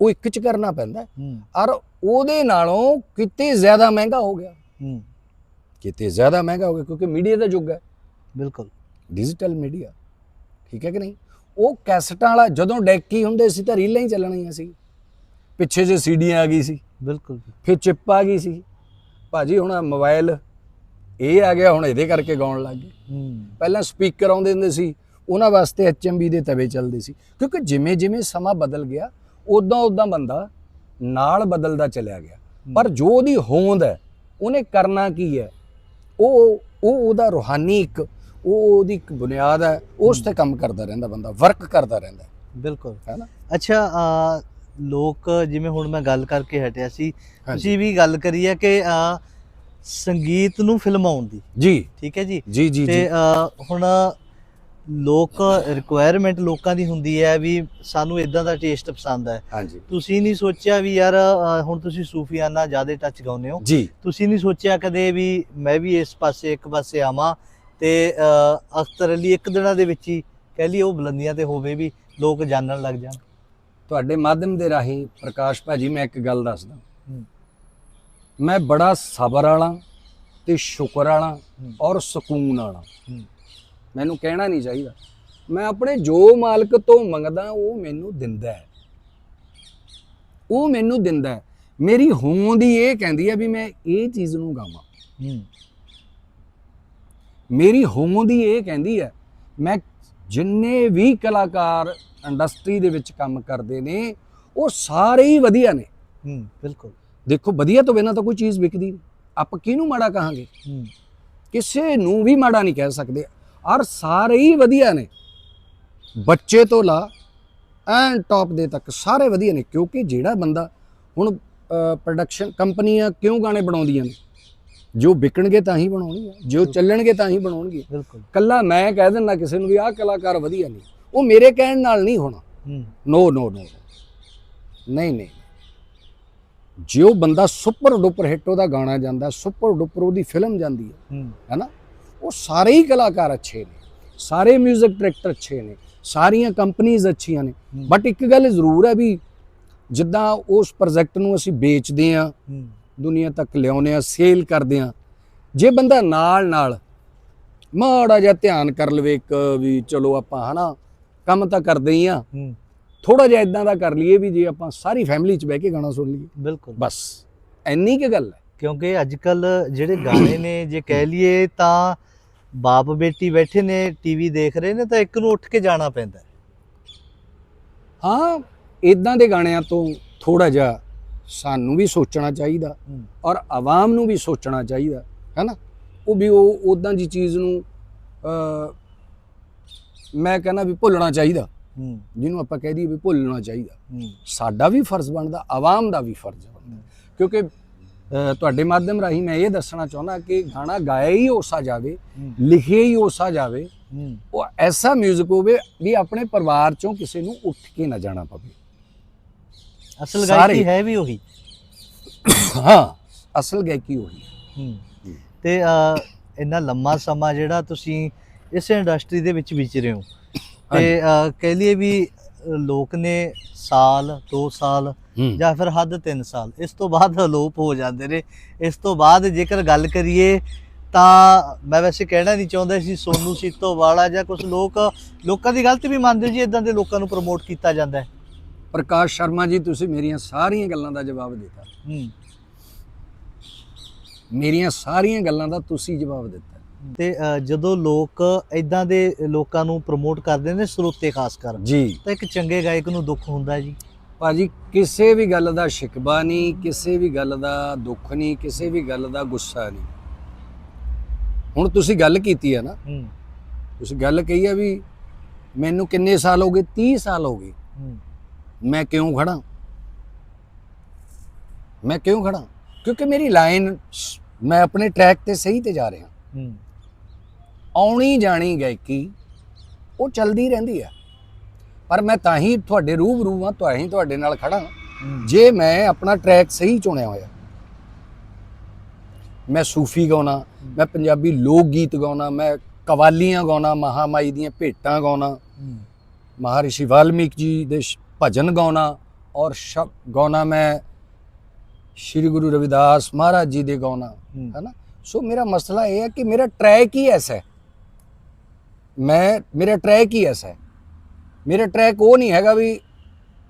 ਉਹ ਇੱਕ 'ਚ ਕਰਨਾ ਪੈਂਦਾ। ਔਰ ਉਹਦੇ ਨਾਲੋਂ ਕਿਤੇ ਜ਼ਿਆਦਾ ਮਹਿੰਗਾ ਹੋ ਗਿਆ। ਕਿਤੇ ਜ਼ਿਆਦਾ ਮਹਿੰਗਾ ਹੋ ਗਿਆ ਕਿਉਂਕਿ ਮੀਡੀਆ ਦਾ ਯੁੱਗ ਹੈ। ਬਿਲਕੁਲ। ਡਿਜੀਟਲ ਮੀਡੀਆ ਠੀਕ ਹੈ ਕਿ ਨਹੀਂ? ਉਹ ਕੈਸਟਾਂ ਵਾਲਾ ਜਦੋਂ ਡੈਕ ਹੁੰਦੇ ਸੀ ਤਾਂ ਰੀਲਾਂ ਹੀ ਚੱਲਣੀਆਂ ਸੀ। ਪਿੱਛੇ ਜੇ ਸੀਡੀਆਂ ਆ ਗਈ ਸੀ। ਬਿਲਕੁਲ। ਫਿਰ ਚਿੱਪ ਆ ਗਈ ਸੀ। ਭਾਜੀ ਹੁਣ ਮੋਬਾਈਲ ਇਹ ਆ ਗਿਆ ਹੁਣ ਇਹਦੇ ਕਰਕੇ ਗਾਉਣ ਲੱਗ ਗਏ। ਪਹਿਲਾਂ ਸਪੀਕਰ ਆਉਂਦੇ ਹੁੰਦੇ ਸੀ ਉਹਨਾਂ ਵਾਸਤੇ ਐਚਐਮਬੀ ਦੇ ਤਵੇ ਚੱਲਦੇ ਸੀ। ਕਿਉਂਕਿ ਜਿਵੇਂ ਜਿਵੇਂ ਸਮਾਂ ਬਦਲ ਗਿਆ ਉਦਾਂ ਉਦਾਂ ਬੰਦਾ ਨਾਲ ਬਦਲਦਾ ਚਲਿਆ ਗਿਆ। ਪਰ ਜੋ ਉਹਦੀ ਹੋਂਦ ਹੈ ਉਹਨੇ ਕਰਨਾ ਕੀ ਹੈ? ਉਹ ਉਹ ਉਹਦਾ ਰੂਹਾਨੀ ਇੱਕ ਉਹ ਉਹਦੀ ਇੱਕ ਬੁਨਿਆਦ ਹੈ ਉਸ ਤੇ ਕੰਮ ਕਰਦਾ ਰਹਿੰਦਾ ਬੰਦਾ ਵਰਕ ਕਰਦਾ ਰਹਿੰਦਾ। ਬਿਲਕੁਲ। ਹੈ ਨਾ? ਅੱਛਾ ਲੋਕ ਜਿਵੇਂ ਹੁਣ ਮੈਂ ਗੱਲ ਕਰਕੇ ਹਟਿਆ ਸੀ। ਤੁਸੀਂ ਵੀ ਗੱਲ ਕਰੀ ਹੈ ਕਿ ਸੰਗੀਤ ਨੂੰ ਫਿਲਮਾਉਣ ਦੀ। ਜੀ। ਠੀਕ ਹੈ ਜੀ? ਜੀ ਜੀ ਤੇ ਹੁਣ ਲੋਕ ਰਿਕੁਆਇਰਮੈਂਟ ਲੋਕਾਂ ਦੀ ਹੁੰਦੀ ਹੈ ਵੀ ਸਾਨੂੰ ਇਦਾਂ ਦਾ ਟੇਸਟ ਪਸੰਦ ਹੈ। ਤੁਸੀਂ ਨਹੀਂ ਸੋਚਿਆ ਵੀ ਯਾਰ ਹੁਣ ਤੁਸੀਂ ਸੂਫੀਆਨਾ ਜ਼ਿਆਦਾ ਟੱਚ ਗਾਉਂਦੇ ਹੋ। ਤੁਸੀਂ ਨਹੀਂ ਸੋਚਿਆ ਕਦੇ ਵੀ ਮੈਂ ਵੀ ਇਸ ਪਾਸੇ ਇੱਕ ਪਾਸੇ ਆਵਾਂ ਤੇ ਅਖਤਰ ਅਲੀ ਇੱਕ ਦਿਨਾਂ ਦੇ ਵਿੱਚ ਹੀ ਕਹਿ ਲਈ ਉਹ ਬੁਲੰਦੀਆਂ ਤੇ ਹੋਵੇ ਵੀ ਲੋਕ ਜਾਣਨ ਲੱਗ ਜਾਣ। ਤੁਹਾਡੇ ਮਾਧਿਅਮ ਦੇ ਰਾਹੀਂ ਪ੍ਰਕਾਸ਼ ਭਾਜੀ ਮੈਂ ਇੱਕ ਗੱਲ ਦੱਸਦਾ। ਮੈਂ ਬੜਾ ਸਬਰ ਵਾਲਾ ਤੇ ਸ਼ੁਕਰ ਵਾਲਾ। ਔਰ ਸਕੂਨ ਵਾਲਾ। ਮੈਨੂੰ ਕਹਿਣਾ ਨਹੀਂ ਚਾਹੀਦਾ। ਮੈਂ ਆਪਣੇ ਜੋ ਮਾਲਕ ਤੋਂ ਮੰਗਦਾ ਉਹ ਮੈਨੂੰ ਦਿੰਦਾ ਹੈ। ਉਹ ਮੈਨੂੰ ਦਿੰਦਾ ਹੈ। ਮੇਰੀ ਹੋਂਦ ਹੀ ਇਹ ਕਹਿੰਦੀ ਹੈ ਵੀ ਮੈਂ ਇਹ ਚੀਜ਼ ਨੂੰ ਗਾਵਾਂ। ਮੇਰੀ ਹੋਂਦ ਹੀ ਇਹ ਕਹਿੰਦੀ ਹੈ ਮੈਂ ਜਿੰਨੇ ਵੀ ਕਲਾਕਾਰ ਇੰਡਸਟਰੀ ਦੇ ਵਿੱਚ ਕੰਮ ਕਰਦੇ ਨੇ ਉਹ ਸਾਰੇ ਹੀ ਵਧੀਆ ਨੇ। ਹੂੰ ਬਿਲਕੁਲ। ਦੇਖੋ ਵਧੀਆ ਤੋਂ ਬਿਨਾਂ ਤਾਂ ਕੋਈ ਚੀਜ਼ ਵਿਕਦੀ ਨਹੀਂ। ਆਪਾਂ ਕਿਹਨੂੰ ਮਾੜਾ ਕਹਾਂਗੇ? ਕਿਸੇ ਨੂੰ ਵੀ ਮਾੜਾ ਨਹੀਂ ਕਹਿ ਸਕਦੇ। ਔਰ ਸਾਰੇ ਹੀ ਵਧੀਆ ਨੇ। ਬੱਚੇ ਤੋਂ ਲਾ ਐਨ ਟੌਪ ਦੇ ਤੱਕ ਸਾਰੇ ਵਧੀਆ ਨੇ ਕਿਉਂਕਿ ਜਿਹੜਾ ਬੰਦਾ ਹੁਣ ਪ੍ਰੋਡਕਸ਼ਨ ਕੰਪਨੀਆਂ ਕਿਉਂ ਗਾਣੇ ਬਣਾਉਂਦੀਆਂ ਨੇ? ਜੋ ਵਿਕਣਗੇ ਤਾਂ ਹੀ ਬਣਾਉਣਗੇ ਜੋ ਚੱਲਣਗੇ ਤਾਂ ਹੀ ਬਣਾਉਣਗੇ ਬਿਲਕੁਲ। ਕੱਲਾ ਮੈਂ ਕਹਿ ਦਿੰਦਾ ਕਿਸੇ ਨੂੰ ਵੀ ਆਹ ਕਲਾਕਾਰ ਵਧੀਆ ਨਹੀਂ ਉਹ ਮੇਰੇ ਕਹਿਣ ਨਾਲ ਨਹੀਂ ਹੋਣਾ। ਨੋ ਨੋ ਨੋ ਨਹੀਂ ਨਹੀਂ। ਜਿਉ ਬੰਦਾ ਸੁਪਰ ਡੁਪਰ ਹਿੱਟ ਉਹਦਾ ਗਾਣਾ ਜਾਂਦਾ ਸੁਪਰ ਡੁਪਰ ਉਹਦੀ ਫਿਲਮ ਜਾਂਦੀ ਹੈ ਹੈਨਾ? ਉਹ ਸਾਰੇ ਹੀ ਕਲਾਕਾਰ ਅੱਛੇ ਨੇ ਸਾਰੇ 뮤직 ਡਾਇਰੈਕਟਰ ਅੱਛੇ ਨੇ ਸਾਰੀਆਂ ਕੰਪਨੀਆਂ ਅੱਛੀਆਂ ਨੇ। ਬਟ ਇੱਕ ਗੱਲ ਜ਼ਰੂਰ ਹੈ ਵੀ ਜਿੱਦਾਂ ਉਸ ਪ੍ਰੋਜੈਕਟ ਨੂੰ ਅਸੀਂ ਵੇਚਦੇ ਆ ਦੁਨੀਆ ਤੱਕ ਲਿਆਉਂਦੇ ਆ ਸੇਲ ਕਰਦੇ ਆ ਜੇ ਬੰਦਾ ਨਾਲ ਨਾਲ ਮਾੜਾ ਜਿਹਾ ਧਿਆਨ ਕਰ ਲਵੇ ਇੱਕ ਵੀ ਚਲੋ ਆਪਾਂ ਹਨਾ ਕੰਮ ਤਾਂ ਕਰਦੇ ਹੀ ਆ ਥੋੜਾ ਜਿਹਾ ਇਦਾਂ ਦਾ ਕਰ ਲਈਏ ਵੀ ਜੇ ਆਪਾਂ ਸਾਰੀ ਫੈਮਿਲੀ 'ਚ ਬਹਿ ਕੇ ਗਾਣਾ ਸੁਣ ਲਈਏ। ਬਿਲਕੁਲ। ਬਸ ਇੰਨੀ ਕੀ ਗੱਲ ਹੈ। ਕਿਉਂਕਿ ਅੱਜ ਕੱਲ ਜਿਹੜੇ ਗਾਣੇ ਨੇ ਜੇ ਕਹਿ ਲਈਏ ਤਾਂ ਬਾਪ ਬੇਟੀ ਬੈਠੇ ਨੇ ਟੀਵੀ ਦੇਖ ਰਹੇ ਨੇ ਤਾਂ ਇੱਕ ਨੂੰ ਉੱਠ ਕੇ ਜਾਣਾ ਪੈਂਦਾ ਹੈ। ਇਦਾਂ ਦੇ ਗਾਣਿਆਂ ਤੋਂ ਥੋੜਾ ਜਿਹਾ ਸਾਨੂੰ ਵੀ ਸੋਚਣਾ ਚਾਹੀਦਾ ਔਰ ਆਵਾਮ ਨੂੰ ਵੀ ਸੋਚਣਾ ਚਾਹੀਦਾ ਹੈਨਾ ਉਹ ਵੀ ਉਹ ਉਦਾਂ ਦੀ ਚੀਜ਼ ਨੂੰ ਮੈਂ ਕਹਿੰਦਾ ਵੀ ਭੁੱਲਣਾ ਚਾਹੀਦਾ। ਜਿਹਨੂੰ ਆਪਾਂ ਕਹਿ ਦਈਏ ਵੀ ਭੁੱਲਣਾ ਚਾਹੀਦਾ। ਸਾਡਾ ਵੀ ਫਰਜ਼ ਬਣਦਾ ਆਵਾਮ ਦਾ ਵੀ ਫਰਜ਼ ਬਣਦਾ। ਕਿਉਂਕਿ ਤੁਹਾਡੇ ਮਾਧਿਅਮ ਰਾਹੀਂ ਮੈਂ ਇਹ ਦੱਸਣਾ ਚਾਹੁੰਦਾ ਕਿ ਗਾਣਾ ਗਾਇਆ ਹੀ ਉਸਾ ਜਾਵੇ ਲਿਖਿਆ ਹੀ ਉਸਾ ਜਾਵੇ ਉਹ ਐਸਾ 뮤직 ਹੋਵੇ ਵੀ ਆਪਣੇ ਪਰਿਵਾਰ ਚੋਂ ਕਿਸੇ ਨੂੰ ਉੱਠ ਕੇ ਨਾ ਜਾਣਾ ਪਵੇ। ਅਸਲ। ਗਾਇਕੀ ਹੈ ਵੀ ਉਹੀ। ਹਾਂ ਅਸਲ ਗਾਇਕੀ ਉਹੀ ਤੇ ਇੰਨਾ ਲੰਮਾ ਸਮਾਂ ਜਿਹੜਾ ਤੁਸੀਂ ਇਸ ਇੰਡਸਟਰੀ ਦੇ ਵਿੱਚ ਵਿਚਰੇ ਹੋ ਤੇ ਕਹਿ ਲਈਏ ਵੀ ਲੋਕ ਨੇ ਸਾਲ 2 ਸਾਲ ਹੂੰ। ਜਾਂ ਫਿਰ ਹੱਦ 3 ਸਾਲ ਇਸ ਤੋਂ ਬਾਅਦ ਅਲੋਪ ਹੋ ਜਾਂਦੇ ਨੇ। ਇਸ ਤੋਂ ਬਾਅਦ ਜੇਕਰ ਗੱਲ ਕਰੀਏ ਤਾਂ ਮੈਂ ਵੈਸੇ ਕਹਿਣਾ ਨਹੀਂ ਚਾਹੁੰਦਾ ਸੀ ਸੋਨੂ ਸੀਤੋ ਵਾਲਾ ਜਾਂ ਕੁਝ ਲੋਕ ਲੋਕਾਂ ਦੀ ਗਲਤੀ ਵੀ ਮੰਨਦੇ ਜੀ ਇਦਾਂ ਦੇ ਲੋਕਾਂ ਨੂੰ ਪ੍ਰਮੋਟ ਕੀਤਾ ਜਾਂਦਾ ਹੈ। ਪ੍ਰਕਾਸ਼ ਸ਼ਰਮਾ ਜੀ ਤੁਸੀਂ ਮੇਰੀਆਂ ਸਾਰੀਆਂ ਗੱਲਾਂ ਦਾ ਜਵਾਬ ਦਿੱਤਾ। ਹੂੰ। ਮੇਰੀਆਂ ਸਾਰੀਆਂ ਗੱਲਾਂ ਦਾ ਤੁਸੀਂ ਜਵਾਬ ਦਿੱਤਾ। ਤੇ ਜਦੋਂ ਲੋਕ ਇਦਾਂ ਦੇ ਲੋਕਾਂ ਨੂੰ ਪ੍ਰਮੋਟ ਕਰਦੇ ਨੇ ਸਰੋਤੇ ਖਾਸ ਕਰ ਜੀ। ਤਾਂ ਇੱਕ ਚੰਗੇ ਗਾਇਕ ਨੂੰ ਦੁੱਖ ਹੁੰਦਾ ਜੀ? ਭਾਜੀ ਕਿਸੇ ਵੀ ਗੱਲ ਦਾ ਸ਼ਿਕਵਾ ਨਹੀਂ ਕਿਸੇ ਵੀ ਗੱਲ ਦਾ ਦੁੱਖ ਨਹੀਂ ਕਿਸੇ ਵੀ ਗੱਲ ਦਾ ਗੁੱਸਾ ਨਹੀਂ। ਹੁਣ ਤੁਸੀਂ ਗੱਲ ਕੀਤੀ ਹੈ ਨਾ ਤੁਸੀਂ ਗੱਲ ਕਹੀ ਹੈ ਵੀ ਮੈਨੂੰ ਕਿੰਨੇ ਸਾਲ ਹੋ ਗਏ? 30 ਸਾਲ ਹੋ ਗਏ। ਮੈਂ ਕਿਉਂ ਖੜਾ ਮੈਂ ਕਿਉਂ ਖੜਾ ਕਿਉਂਕਿ ਮੇਰੀ ਲਾਈਨ ਮੈਂ ਆਪਣੇ ਟਰੈਕ ਤੇ ਸਹੀ ਤੇ ਜਾ ਰਿਹਾ। ਹੂੰ। ਆਉਣੀ ਜਾਣੀ ਗਾਇਕੀ ਉਹ ਚੱਲਦੀ ਰਹਿੰਦੀ ਹੈ ਪਰ ਮੈਂ ਤਾਂ ਹੀ ਤੁਹਾਡੇ ਰੂਬਰੂ ਹਾਂ ਤਾਂ ਹੀ ਤੁਹਾਡੇ ਨਾਲ ਖੜਾ ਜੇ ਮੈਂ ਆਪਣਾ ਟਰੈਕ ਸਹੀ ਚੁਣਿਆ ਹੋਇਆ ਮੈਂ ਸੂਫੀ ਗਾਉਣਾ ਮੈਂ ਪੰਜਾਬੀ ਲੋਕ ਗੀਤ ਗਾਉਣਾ ਮੈਂ ਕਵਾਲੀਆਂ ਗਾਉਣਾ ਮਹਾਮਾਈ ਦੀਆਂ ਭੇਟਾਂ ਗਾਉਣਾ ਮਹਾਰਿਸ਼ੀ ਵਾਲਮੀਕ ਜੀ ਦੇ ਭਜਨ ਗਾਉਣਾ ਔਰ ਸ਼ਬ ਗਾਉਣਾ ਮੈਂ ਸ਼੍ਰੀ ਗੁਰੂ ਰਵਿਦਾਸ ਮਹਾਰਾਜ ਜੀ ਦੇ ਗਾਉਣਾ ਹੈ। ਨਾ ਸੋ ਮੇਰਾ ਮਸਲਾ ਇਹ ਹੈ ਕਿ ਮੇਰਾ ਟਰੈਕ ਹੀ ਐਸਾ ਹੈ। ਮੈਂ ਮੇਰਾ ਟਰੈਕ ਹੀ ਐਸਾ ਹੈ। ਮੇਰਾ ਟਰੈਕ ਉਹ ਨਹੀਂ ਹੈਗਾ ਵੀ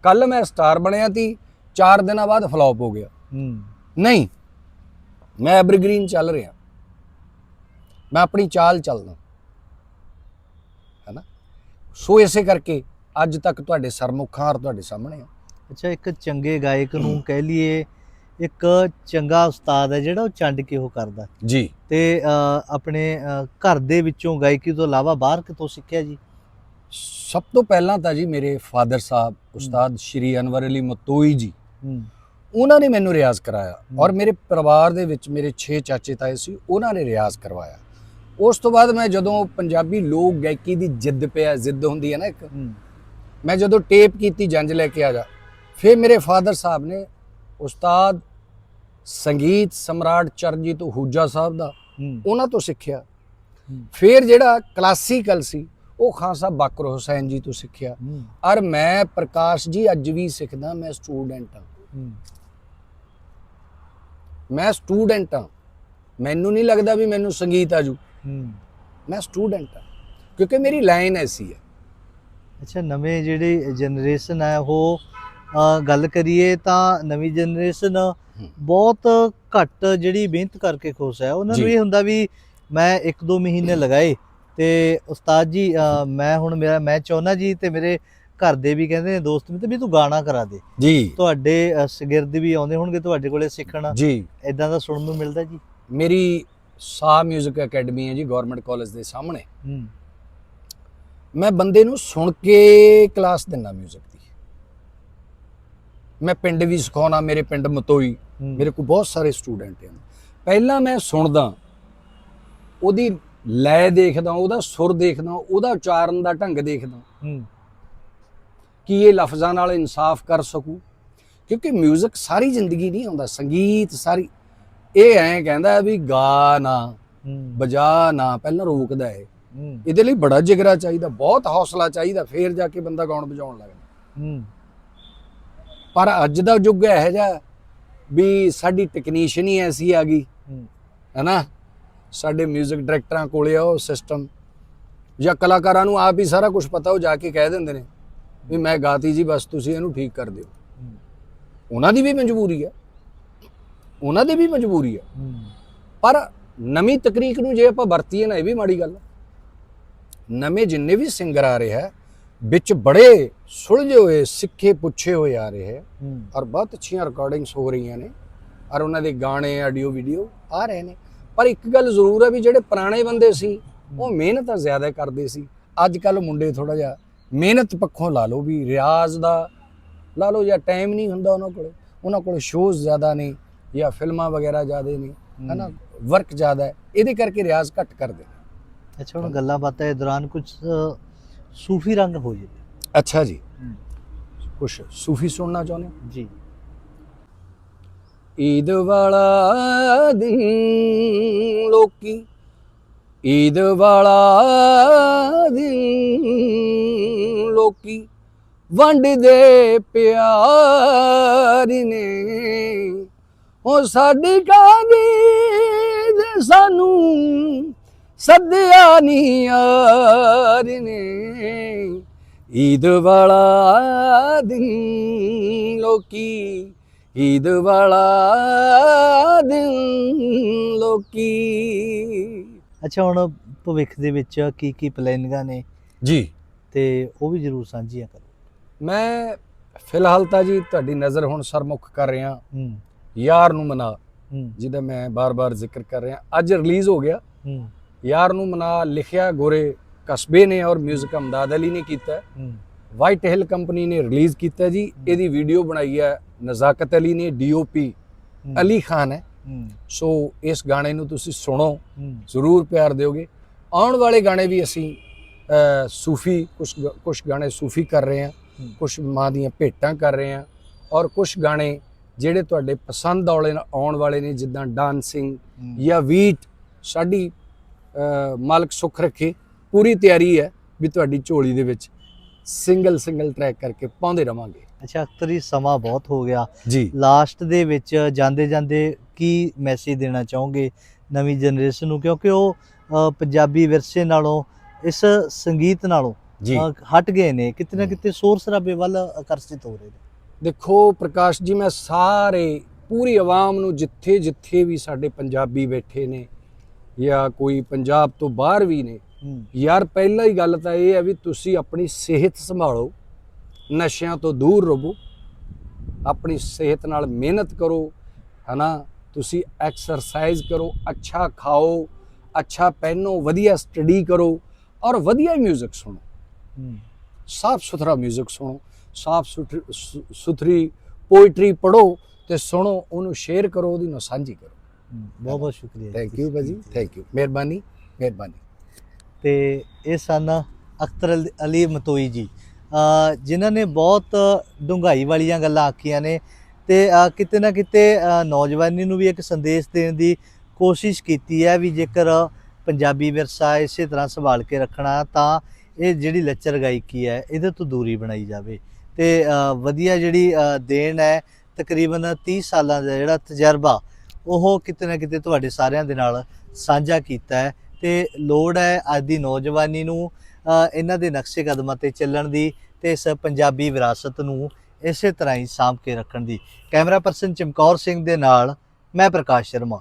ਕੱਲ ਮੈਂ ਸਟਾਰ ਬਣਿਆ ਤੀ 4 ਦਿਨਾਂ ਬਾਅਦ ਫਲॉप ਹੋ ਗਿਆ। ਹੂੰ। ਨਹੀਂ ਮੈਂ ਐਵਰਗ੍ਰੀਨ ਚੱਲ ਰਿਹਾ। ਮੈਂ ਆਪਣੀ ਚਾਲ ਚੱਲਦਾ। ਹੈਨਾ? ਸੋ ਇਸੇ ਕਰਕੇ ਅੱਜ ਤੱਕ ਤੁਹਾਡੇ ਸਰਮੁਖਾਂ ਔਰ ਤੁਹਾਡੇ ਸਾਹਮਣੇ ਆ। ਅੱਛਾ ਇੱਕ ਚੰਗੇ ਗਾਇਕ ਨੂੰ ਕਹਿ ਲਈਏ ਇੱਕ ਚੰਗਾ ਉਸਤਾਦ ਹੈ ਜਿਹੜਾ ਉਹ ਚੰਡ ਕੇ ਉਹ ਕਰਦਾ ਜੀ। ਤੇ ਆਪਣੇ ਘਰ ਦੇ ਵਿੱਚੋਂ ਗਾਇਕੀ ਤੋਂ ਇਲਾਵਾ ਬਾਹਰ ਕਿਤੋਂ ਸਿੱਖਿਆ ਜੀ? ਸਭ ਤੋਂ ਪਹਿਲਾਂ ਤਾਂ ਜੀ ਮੇਰੇ ਫਾਦਰ ਸਾਹਿਬ ਉਸਤਾਦ ਸ਼੍ਰੀ ਅਨਵਰ ਅਲੀ ਮਤੋਈ ਜੀ ਉਹਨਾਂ ਨੇ ਮੈਨੂੰ ਰਿਆਜ਼ ਕਰਾਇਆ। ਔਰ ਮੇਰੇ ਪਰਿਵਾਰ ਦੇ ਵਿੱਚ ਮੇਰੇ 6 ਚਾਚੇ ਤਾਏ ਸੀ ਉਹਨਾਂ ਨੇ ਰਿਆਜ਼ ਕਰਵਾਇਆ। ਉਸ ਤੋਂ ਬਾਅਦ ਮੈਂ ਜਦੋਂ ਪੰਜਾਬੀ ਲੋਕ ਗਾਇਕੀ ਦੀ ਜਿੱਦ ਪਿਆ ਜਿੱਦ ਹੁੰਦੀ ਹੈ ਨਾ ਇੱਕ ਮੈਂ ਜਦੋਂ ਟੇਪ ਕੀਤੀ ਜੰਜ ਲੈ ਕੇ ਆ ਜਾ ਫਿਰ ਮੇਰੇ ਫਾਦਰ ਸਾਹਿਬ ਨੇ ਉਸਤਾਦ ਸੰਗੀਤ ਸਮਰਾਟ ਚਰਨਜੀਤ ਹੂਜਾ ਸਾਹਿਬ ਦਾ ਉਹਨਾਂ ਤੋਂ ਸਿੱਖਿਆ। ਫਿਰ ਜਿਹੜਾ ਕਲਾਸੀਕਲ ਸੀ ਉਹ ਖਾਨ ਸਾਹਿਬ ਬਾਕਰ ਹੁਸੈਨ ਜੀ ਤੋਂ ਸਿੱਖਿਆ। ਔਰ ਮੈਂ ਪ੍ਰਕਾਸ਼ ਜੀ ਅੱਜ ਵੀ ਸਿੱਖਦਾ ਮੈਂ ਸਟੂਡੈਂਟ ਹਾਂ। ਮੈਂ ਸਟੂਡੈਂਟ ਹਾਂ। ਮੈਨੂੰ ਨਹੀਂ ਲੱਗਦਾ ਵੀ ਮੈਨੂੰ ਸੰਗੀਤ ਆਜੂ ਹੂੰ। ਮੈਂ ਸਟੂਡੈਂਟ ਹਾਂ। ਕਿਉਂਕਿ ਮੇਰੀ ਲਾਈਨ ਐਸੀ ਹੈ। ਅੱਛਾ ਨਵੇਂ ਜਿਹੜੀ ਜਨਰੇਸ਼ਨ ਹੈ ਉਹ ਗੱਲ ਕਰੀਏ ਤਾਂ ਨਵੀਂ ਜਨਰੇਸ਼ਨ ਬਹੁਤ ਘੱਟ ਜਿਹੜੀ ਮਿਹਨਤ ਕਰਕੇ ਖੁਸ਼ ਹੈ ਉਹਨਾਂ ਨੂੰ ਜੀ। ਇਹ ਹੁੰਦਾ ਵੀ ਮੈਂ 1-2 ਮਹੀਨੇ ਲਗਾਏ ਤੇ ਉਸਤਾਦ ਜੀ ਅ, ਮੈਂ ਹੁਣ ਮੇਰਾ ਮੈਂ ਚਾਹੁੰਦਾ ਜੀ ਤੇ ਮੇਰੇ ਘਰ ਦੇ ਵੀ ਕਹਿੰਦੇ ਨੇ ਦੋਸਤ ਵੀ ਤੇ ਵੀ ਤੂੰ ਗਾਣਾ ਕਰਾ ਦੇ ਜੀ ਤੁਹਾਡੇ ਅ, ਸ਼ਾਗਿਰਦ ਵੀ ਆਉਂਦੇ ਹੋਣਗੇ ਤੁਹਾਡੇ ਕੋਲੇ ਸਿੱਖਣ ਜੀ ਇਦਾਂ ਦਾ ਸੁਣਨ ਨੂੰ ਮਿਲਦਾ ਜੀ ਮੇਰੀ ਸਾ 뮤직 ਅਕੈਡਮੀ ਹੈ ਜੀ ਗਵਰਨਮੈਂਟ ਕਾਲਜ ਦੇ ਸਾਹਮਣੇ ਹੂੰ ਮੈਂ ਬੰਦੇ ਨੂੰ ਸੁਣ ਕੇ ਕਲਾਸ ਦਿੰਦਾ 뮤직 ਦੀ ਮੈਂ ਪਿੰਡ ਵੀ ਸਿਖਾਉਣਾ ਮੇਰੇ ਪਿੰਡ ਮਤੋਈ ਮੇਰੇ ਕੋਲ ਬਹੁਤ ਸਾਰੇ ਸਟੂਡੈਂਟ ਹਨ। ਪਹਿਲਾਂ ਮੈਂ ਸੁਣਦਾ ਉਹਦੀ ਲੈ ਦੇਖਦਾ ਉਹਦਾ ਸੁਰ ਦੇਖਦਾ ਉਹਦਾ ਉਚਾਰਨ ਦਾ ਢੰਗ ਦੇਖਦਾ। ਕਿ ਇਹ ਲਫ਼ਜ਼ਾਂ ਨਾਲ ਇਨਸਾਫ ਕਰ ਸਕੂ? ਕਿਉਂਕਿ 뮤직 ਸਾਰੀ ਜ਼ਿੰਦਗੀ ਨਹੀਂ ਆਉਂਦਾ ਸੰਗੀਤ ਸਾਰੀ ਇਹ ਐਂ ਕਹਿੰਦਾ ਵੀ ਗਾ ਨਾ ਵਜਾ ਨਾ ਪਹਿਲਾਂ ਰੋਕਦਾ ਹੈ। ਇਹਦੇ ਲਈ ਬੜਾ ਜਿਗਰਾ ਚਾਹੀਦਾ ਬਹੁਤ ਹੌਸਲਾ ਚਾਹੀਦਾ ਫੇਰ ਜਾ ਕੇ ਬੰਦਾ ਗਾਉਣ ਵਜਾਉਣ ਲੱਗਦਾ ਪਰ ਅੱਜ ਦਾ ਯੁੱਗ ਇਹੋ ਜਿਹਾ ਵੀ ਸਾਡੀ ਟੈਕਨੀਸ਼ੀਅਨ ਹੀ ਐਸੀ ਆ ਗਈ ਹੂੰ। ਹੈਨਾ? ਸਾਡੇ 뮤직 ਡਾਇਰੈਕਟਰਾਂ ਕੋਲੇ ਆ ਉਹ ਸਿਸਟਮ ਜਾਂ ਕਲਾਕਾਰਾਂ ਨੂੰ ਆਪ ਹੀ ਸਾਰਾ ਕੁਝ ਪਤਾ ਉਹ ਜਾ ਕੇ ਕਹਿ ਦਿੰਦੇ ਨੇ ਵੀ ਮੈਂ ਗਾਤੀ ਜੀ ਬਸ ਤੁਸੀਂ ਇਹਨੂੰ ਠੀਕ ਕਰ ਦਿਓ। ਉਹਨਾਂ ਦੀ ਵੀ ਮਜਬੂਰੀ ਹੈ ਉਹਨਾਂ ਦੀ ਵੀ ਮਜਬੂਰੀ ਹੈ। ਪਰ ਨਵੀਂ ਤਕਨੀਕ ਨੂੰ ਜੇ ਆਪਾਂ ਵਰਤੀਏ ਨਾ ਇਹ ਵੀ ਮਾੜੀ ਗੱਲ ਨਵੇਂ ਜਿੰਨੇ ਵੀ ਸਿੰਗਰ ਆ ਰਹੇ ਹੈ ਵਿੱਚ ਬੜੇ ਸੁਲਝੇ ਹੋਏ ਸਿੱਖੇ ਪੁੱਛੇ ਹੋਏ ਆ ਰਹੇ ਹੈ। ਔਰ ਬਹੁਤ ਅੱਛੀਆਂ ਰਿਕਾਰਡਿੰਗਸ ਹੋ ਰਹੀਆਂ ਨੇ। ਔਰ ਉਹਨਾਂ ਦੇ ਗਾਣੇ ਆਡੀਓ ਵੀਡੀਓ ਆ ਰਹੇ ਨੇ। ਪਰ ਇੱਕ ਗੱਲ ਜ਼ਰੂਰ ਹੈ ਵੀ ਜਿਹੜੇ ਪੁਰਾਣੇ ਬੰਦੇ ਸੀ ਉਹ ਮਿਹਨਤ ਤਾਂ ਜ਼ਿਆਦਾ ਕਰਦੇ ਸੀ। ਅੱਜ ਕੱਲ ਮੁੰਡੇ ਥੋੜਾ ਜਿਹਾ ਮਿਹਨਤ ਪੱਖੋਂ ਲਾ ਲਓ ਵੀ ਰਿਆਜ਼ ਦਾ ਲਾ ਲਓ ਜਾਂ ਟਾਈਮ ਨਹੀਂ ਹੁੰਦਾ ਉਹਨਾਂ ਕੋਲ। ਉਹਨਾਂ ਕੋਲ ਸ਼ੋਜ਼ ਜ਼ਿਆਦਾ ਨੇ ਜਾਂ ਫਿਲਮਾਂ ਵਗੈਰਾ ਜ਼ਿਆਦਾ ਨੇ ਹਨਾ? ਵਰਕ ਜ਼ਿਆਦਾ ਹੈ। ਇਹਦੇ ਕਰਕੇ ਰਿਆਜ਼ ਘੱਟ ਕਰਦੇ ਨੇ। ਅੱਛਾ ਹੁਣ ਗੱਲਾਂ ਬਾਤਾਂ ਦੇ ਦੌਰਾਨ ਕੁਝ ਸੂਫੀ ਰੰਗ ਹੋ ਜਾਵੇ ਅੱਛਾ ਜੀ। ਕੁਛ ਸੂਫੀ ਸੁਣਨਾ ਚਾਹੁੰਦੇ ਹੋ? ਜੀ। ਈਦ ਵਾਲਾ ਦਿਨ ਲੋਕੀ ਈਦ ਵਾਲਾ ਦਿਨ ਲੋਕੀ ਵੰਡਦੇ ਪਿਆਰ ਨੇ। ਉਹ ਸਾਡੀ ਕਾਦੀ ਸਾਨੂੰ ਸੱਦਿਆ ਨੀ ਯਾਰ ਨੇ ਈਦ ਵਾਲਾ ਦਿਨ ਲੋਕੀ ਈਦ ਵਾਲਾ ਦਿਨ ਲੋਕੀ। ਅੱਛਾ ਹੁਣ ਭਵਿੱਖ ਦੇ ਵਿੱਚ ਕੀ ਕੀ ਪਲੈਨਿੰਗਾਂ ਨੇ? ਜੀ। ਤੇ ਉਹ ਵੀ ਜਰੂਰ ਸਾਂਝੀਆਂ ਕਰੋ। ਮੈਂ ਫਿਲਹਾਲ ਤਾਂ ਜੀ ਤੁਹਾਡੀ ਨਜ਼ਰ ਹੁਣ ਸਰਮੁਖ ਕਰ ਰਿਹਾ। ਹੂੰ। ਯਾਰ ਨੂੰ ਮਨਾ। ਜਿਹਦਾ ਮੈਂ ਬਾਰ-ਬਾਰ ਜ਼ਿਕਰ ਕਰ ਰਿਹਾ। ਅੱਜ ਰਿਲੀਜ਼ ਹੋ ਗਿਆ। ਯਾਰ ਨੂੰ ਮਨਾ ਲਿਖਿਆ ਗੋਰੇ ਕਸਬੇ ਨੇ ਔਰ 뮤직 ਅਮਦਾਦ ਅਲੀ ਨੇ ਕੀਤਾ। ਵਾਈਟ ਹਿਲ ਕੰਪਨੀ ਨੇ ਰਿਲੀਜ਼ ਕੀਤਾ ਜੀ। ਇਹਦੀ ਵੀਡੀਓ ਬਣਾਈ ਹੈ ਨਜ਼ਾਕਤ ਅਲੀ ਨੇ ਡੀਓਪੀ ਅਲੀ ਖਾਨ ਹੈ। ਸੋ ਇਸ ਗਾਣੇ ਨੂੰ ਤੁਸੀਂ ਸੁਣੋ ਜ਼ਰੂਰ ਪਿਆਰ ਦਿਓਗੇ। ਆਉਣ ਵਾਲੇ ਗਾਣੇ ਵੀ ਅਸੀਂ ਸੂਫੀ ਕੁਝ ਕੁਝ ਗਾਣੇ ਸੂਫੀ ਕਰ ਰਹੇ ਹਾਂ। ਕੁਝ ਮਾਂ ਦੀਆਂ ਭੇਟਾਂ ਕਰ ਰਹੇ ਹਾਂ। ਔਰ ਕੁਝ ਗਾਣੇ ਜਿਹੜੇ ਤੁਹਾਡੇ ਪਸੰਦ ਆਉਣ ਵਾਲੇ ਨੇ ਜਿੱਦਾਂ ਡਾਂਸਿੰਗ। ਜਾਂ ਵੀਟ ਸਾਡੀ ਮਾਲਕ ਸੁੱਖ ਰੱਖੇ ਪੂਰੀ ਤਿਆਰੀ ਹੈ ਵੀ ਤੁਹਾਡੀ ਝੋਲੀ ਦੇ ਵਿੱਚ ਸਿੰਗਲ ਸਿੰਗਲ ਟਰੈਕ ਕਰਕੇ ਪਾਉਂਦੇ ਰਵਾਂਗੇ। ਅੱਛਾ ਅਖਤਰੀ ਸਮਾਂ ਬਹੁਤ ਹੋ ਗਿਆ। ਜੀ। ਲਾਸਟ ਦੇ ਵਿੱਚ ਜਾਂਦੇ ਜਾਂਦੇ ਕੀ ਮੈਸੇਜ ਦੇਣਾ ਚਾਹੋਗੇ ਨਵੀਂ ਜਨਰੇਸ਼ਨ ਨੂੰ? ਕਿਉਂਕਿ ਉਹ ਪੰਜਾਬੀ ਵਿਰਸੇ ਨਾਲੋਂ ਇਸ ਸੰਗੀਤ ਨਾਲੋਂ ਹਟ ਗਏ ਨੇ। ਕਿਤੇ ਨਾ ਕਿਤੇ ਸ਼ੋਰ ਸ਼ਰਾਬੇ ਵੱਲ ਆਕਰਸ਼ਿਤ ਹੋ ਰਹੇ ਨੇ। ਦੇਖੋ ਪ੍ਰਕਾਸ਼ ਜੀ ਮੈਂ ਸਾਰੇ ਪੂਰੀ ਆਵਾਮ ਨੂੰ ਜਿੱਥੇ ਜਿੱਥੇ ਵੀ ਸਾਡੇ ਪੰਜਾਬੀ ਬੈਠੇ ਨੇ ਜਾਂ ਕੋਈ ਪੰਜਾਬ ਤੋਂ ਬਾਹਰ ਵੀ ਨੇ ਯਾਰ ਪਹਿਲਾ ਹੀ ਗੱਲ ਤਾਂ ਇਹ ਹੈ ਵੀ ਤੁਸੀਂ ਆਪਣੀ ਸਿਹਤ ਸੰਭਾਲੋ ਨਸ਼ਿਆਂ ਤੋਂ ਦੂਰ ਰਹੋ ਆਪਣੀ ਸਿਹਤ ਨਾਲ ਮਿਹਨਤ ਕਰੋ ਹਨਾ? ਤੁਸੀਂ ਐਕਸਰਸਾਈਜ਼ ਕਰੋ ਅੱਛਾ ਖਾਓ ਅੱਛਾ ਪਹਿਨੋ ਵਧੀਆ ਸਟੱਡੀ ਕਰੋ ਔਰ ਵਧੀਆ ਮਿਊਜ਼ਿਕ ਸੁਣੋ। ਹੂੰ। ਸਾਫ਼ ਸੁਥਰਾ 뮤직 ਸੁਣੋ ਸਾਫ਼ ਸੁਥਰੀ ਪੋਇਟਰੀ ਪੜੋ ਤੇ ਸੁਣੋ ਉਹਨੂੰ ਸ਼ੇਅਰ ਕਰੋ ਉਹਦੀ ਨੂੰ ਸਾਂਝੀ ਕਰੋ। ਬਹੁਤ ਬਹੁਤ ਸ਼ੁਕਰੀਆ ਥੈਂਕ ਯੂ ਭਾਜੀ। ਥੈਂਕ ਯੂ ਮਿਹਰਬਾਨੀ ਮਿਹਰਬਾਨੀ। ਤੇ ਇਹ ਸਨ ਅਖਤਰ ਅਲ- ਮਤੋਈ ਜੀ। ਜਿਨ੍ਹਾਂ ਨੇ ਬਹੁਤ ਡੂੰਘਾਈ ਵਾਲੀਆਂ ਗੱਲਾਂ ਆਖੀਆਂ ਨੇ ਤੇ ਕਿਤੇ ਨਾ ਕਿਤੇ ਨੌਜਵਾਨੀ ਨੂੰ ਵੀ ਇੱਕ ਸੰਦੇਸ਼ ਦੇਣ ਦੀ ਕੋਸ਼ਿਸ਼ ਕੀਤੀ ਹੈ ਵੀ ਜੇਕਰ ਪੰਜਾਬੀ ਵਿਰਸਾ ਇਸੇ ਤਰ੍ਹਾਂ ਸੰਭਾਲ ਕੇ ਰੱਖਣਾ ਤਾਂ ਇਹ ਜਿਹੜੀ ਲੱਚਰ ਗਾਇਕੀ ਹੈ ਇਹਦੇ ਤੋਂ ਦੂਰੀ ਬਣਾਈ ਜਾਵੇ। ਤੇ ਵਧੀਆ ਜਿਹੜੀ ਦੇਣ ਹੈ ਤਕਰੀਬਨ 30 ਸਾਲਾਂ ਦਾ ਜਿਹੜਾ ਤਜਰਬਾ ਉਹ ਕਿਤੇ ਨਾ ਕਿਤੇ ਤੁਹਾਡੇ ਸਾਰਿਆਂ ਦੇ ਨਾਲ ਸਾਂਝਾ ਕੀਤਾ ਹੈ ਤੇ ਲੋੜ ਹੈ ਅੱਜ ਦੀ ਨੌਜਵਾਨੀ ਨੂੰ ਇਹਨਾਂ ਦੇ ਨਕਸ਼ੇ ਕਦਮਾਂ ਤੇ ਚੱਲਣ ਦੀ ਤੇ ਇਸ ਪੰਜਾਬੀ ਵਿਰਾਸਤ ਨੂੰ ਇਸੇ ਤਰ੍ਹਾਂ ਹੀ ਸਾਂਭ ਕੇ ਰੱਖਣ ਦੀ। ਕੈਮਰਾ ਪਰਸਨ ਚਮਕੌਰ ਸਿੰਘ ਦੇ ਨਾਲ, ਮੈਂ ਪ੍ਰਕਾਸ਼ ਸ਼ਰਮਾ।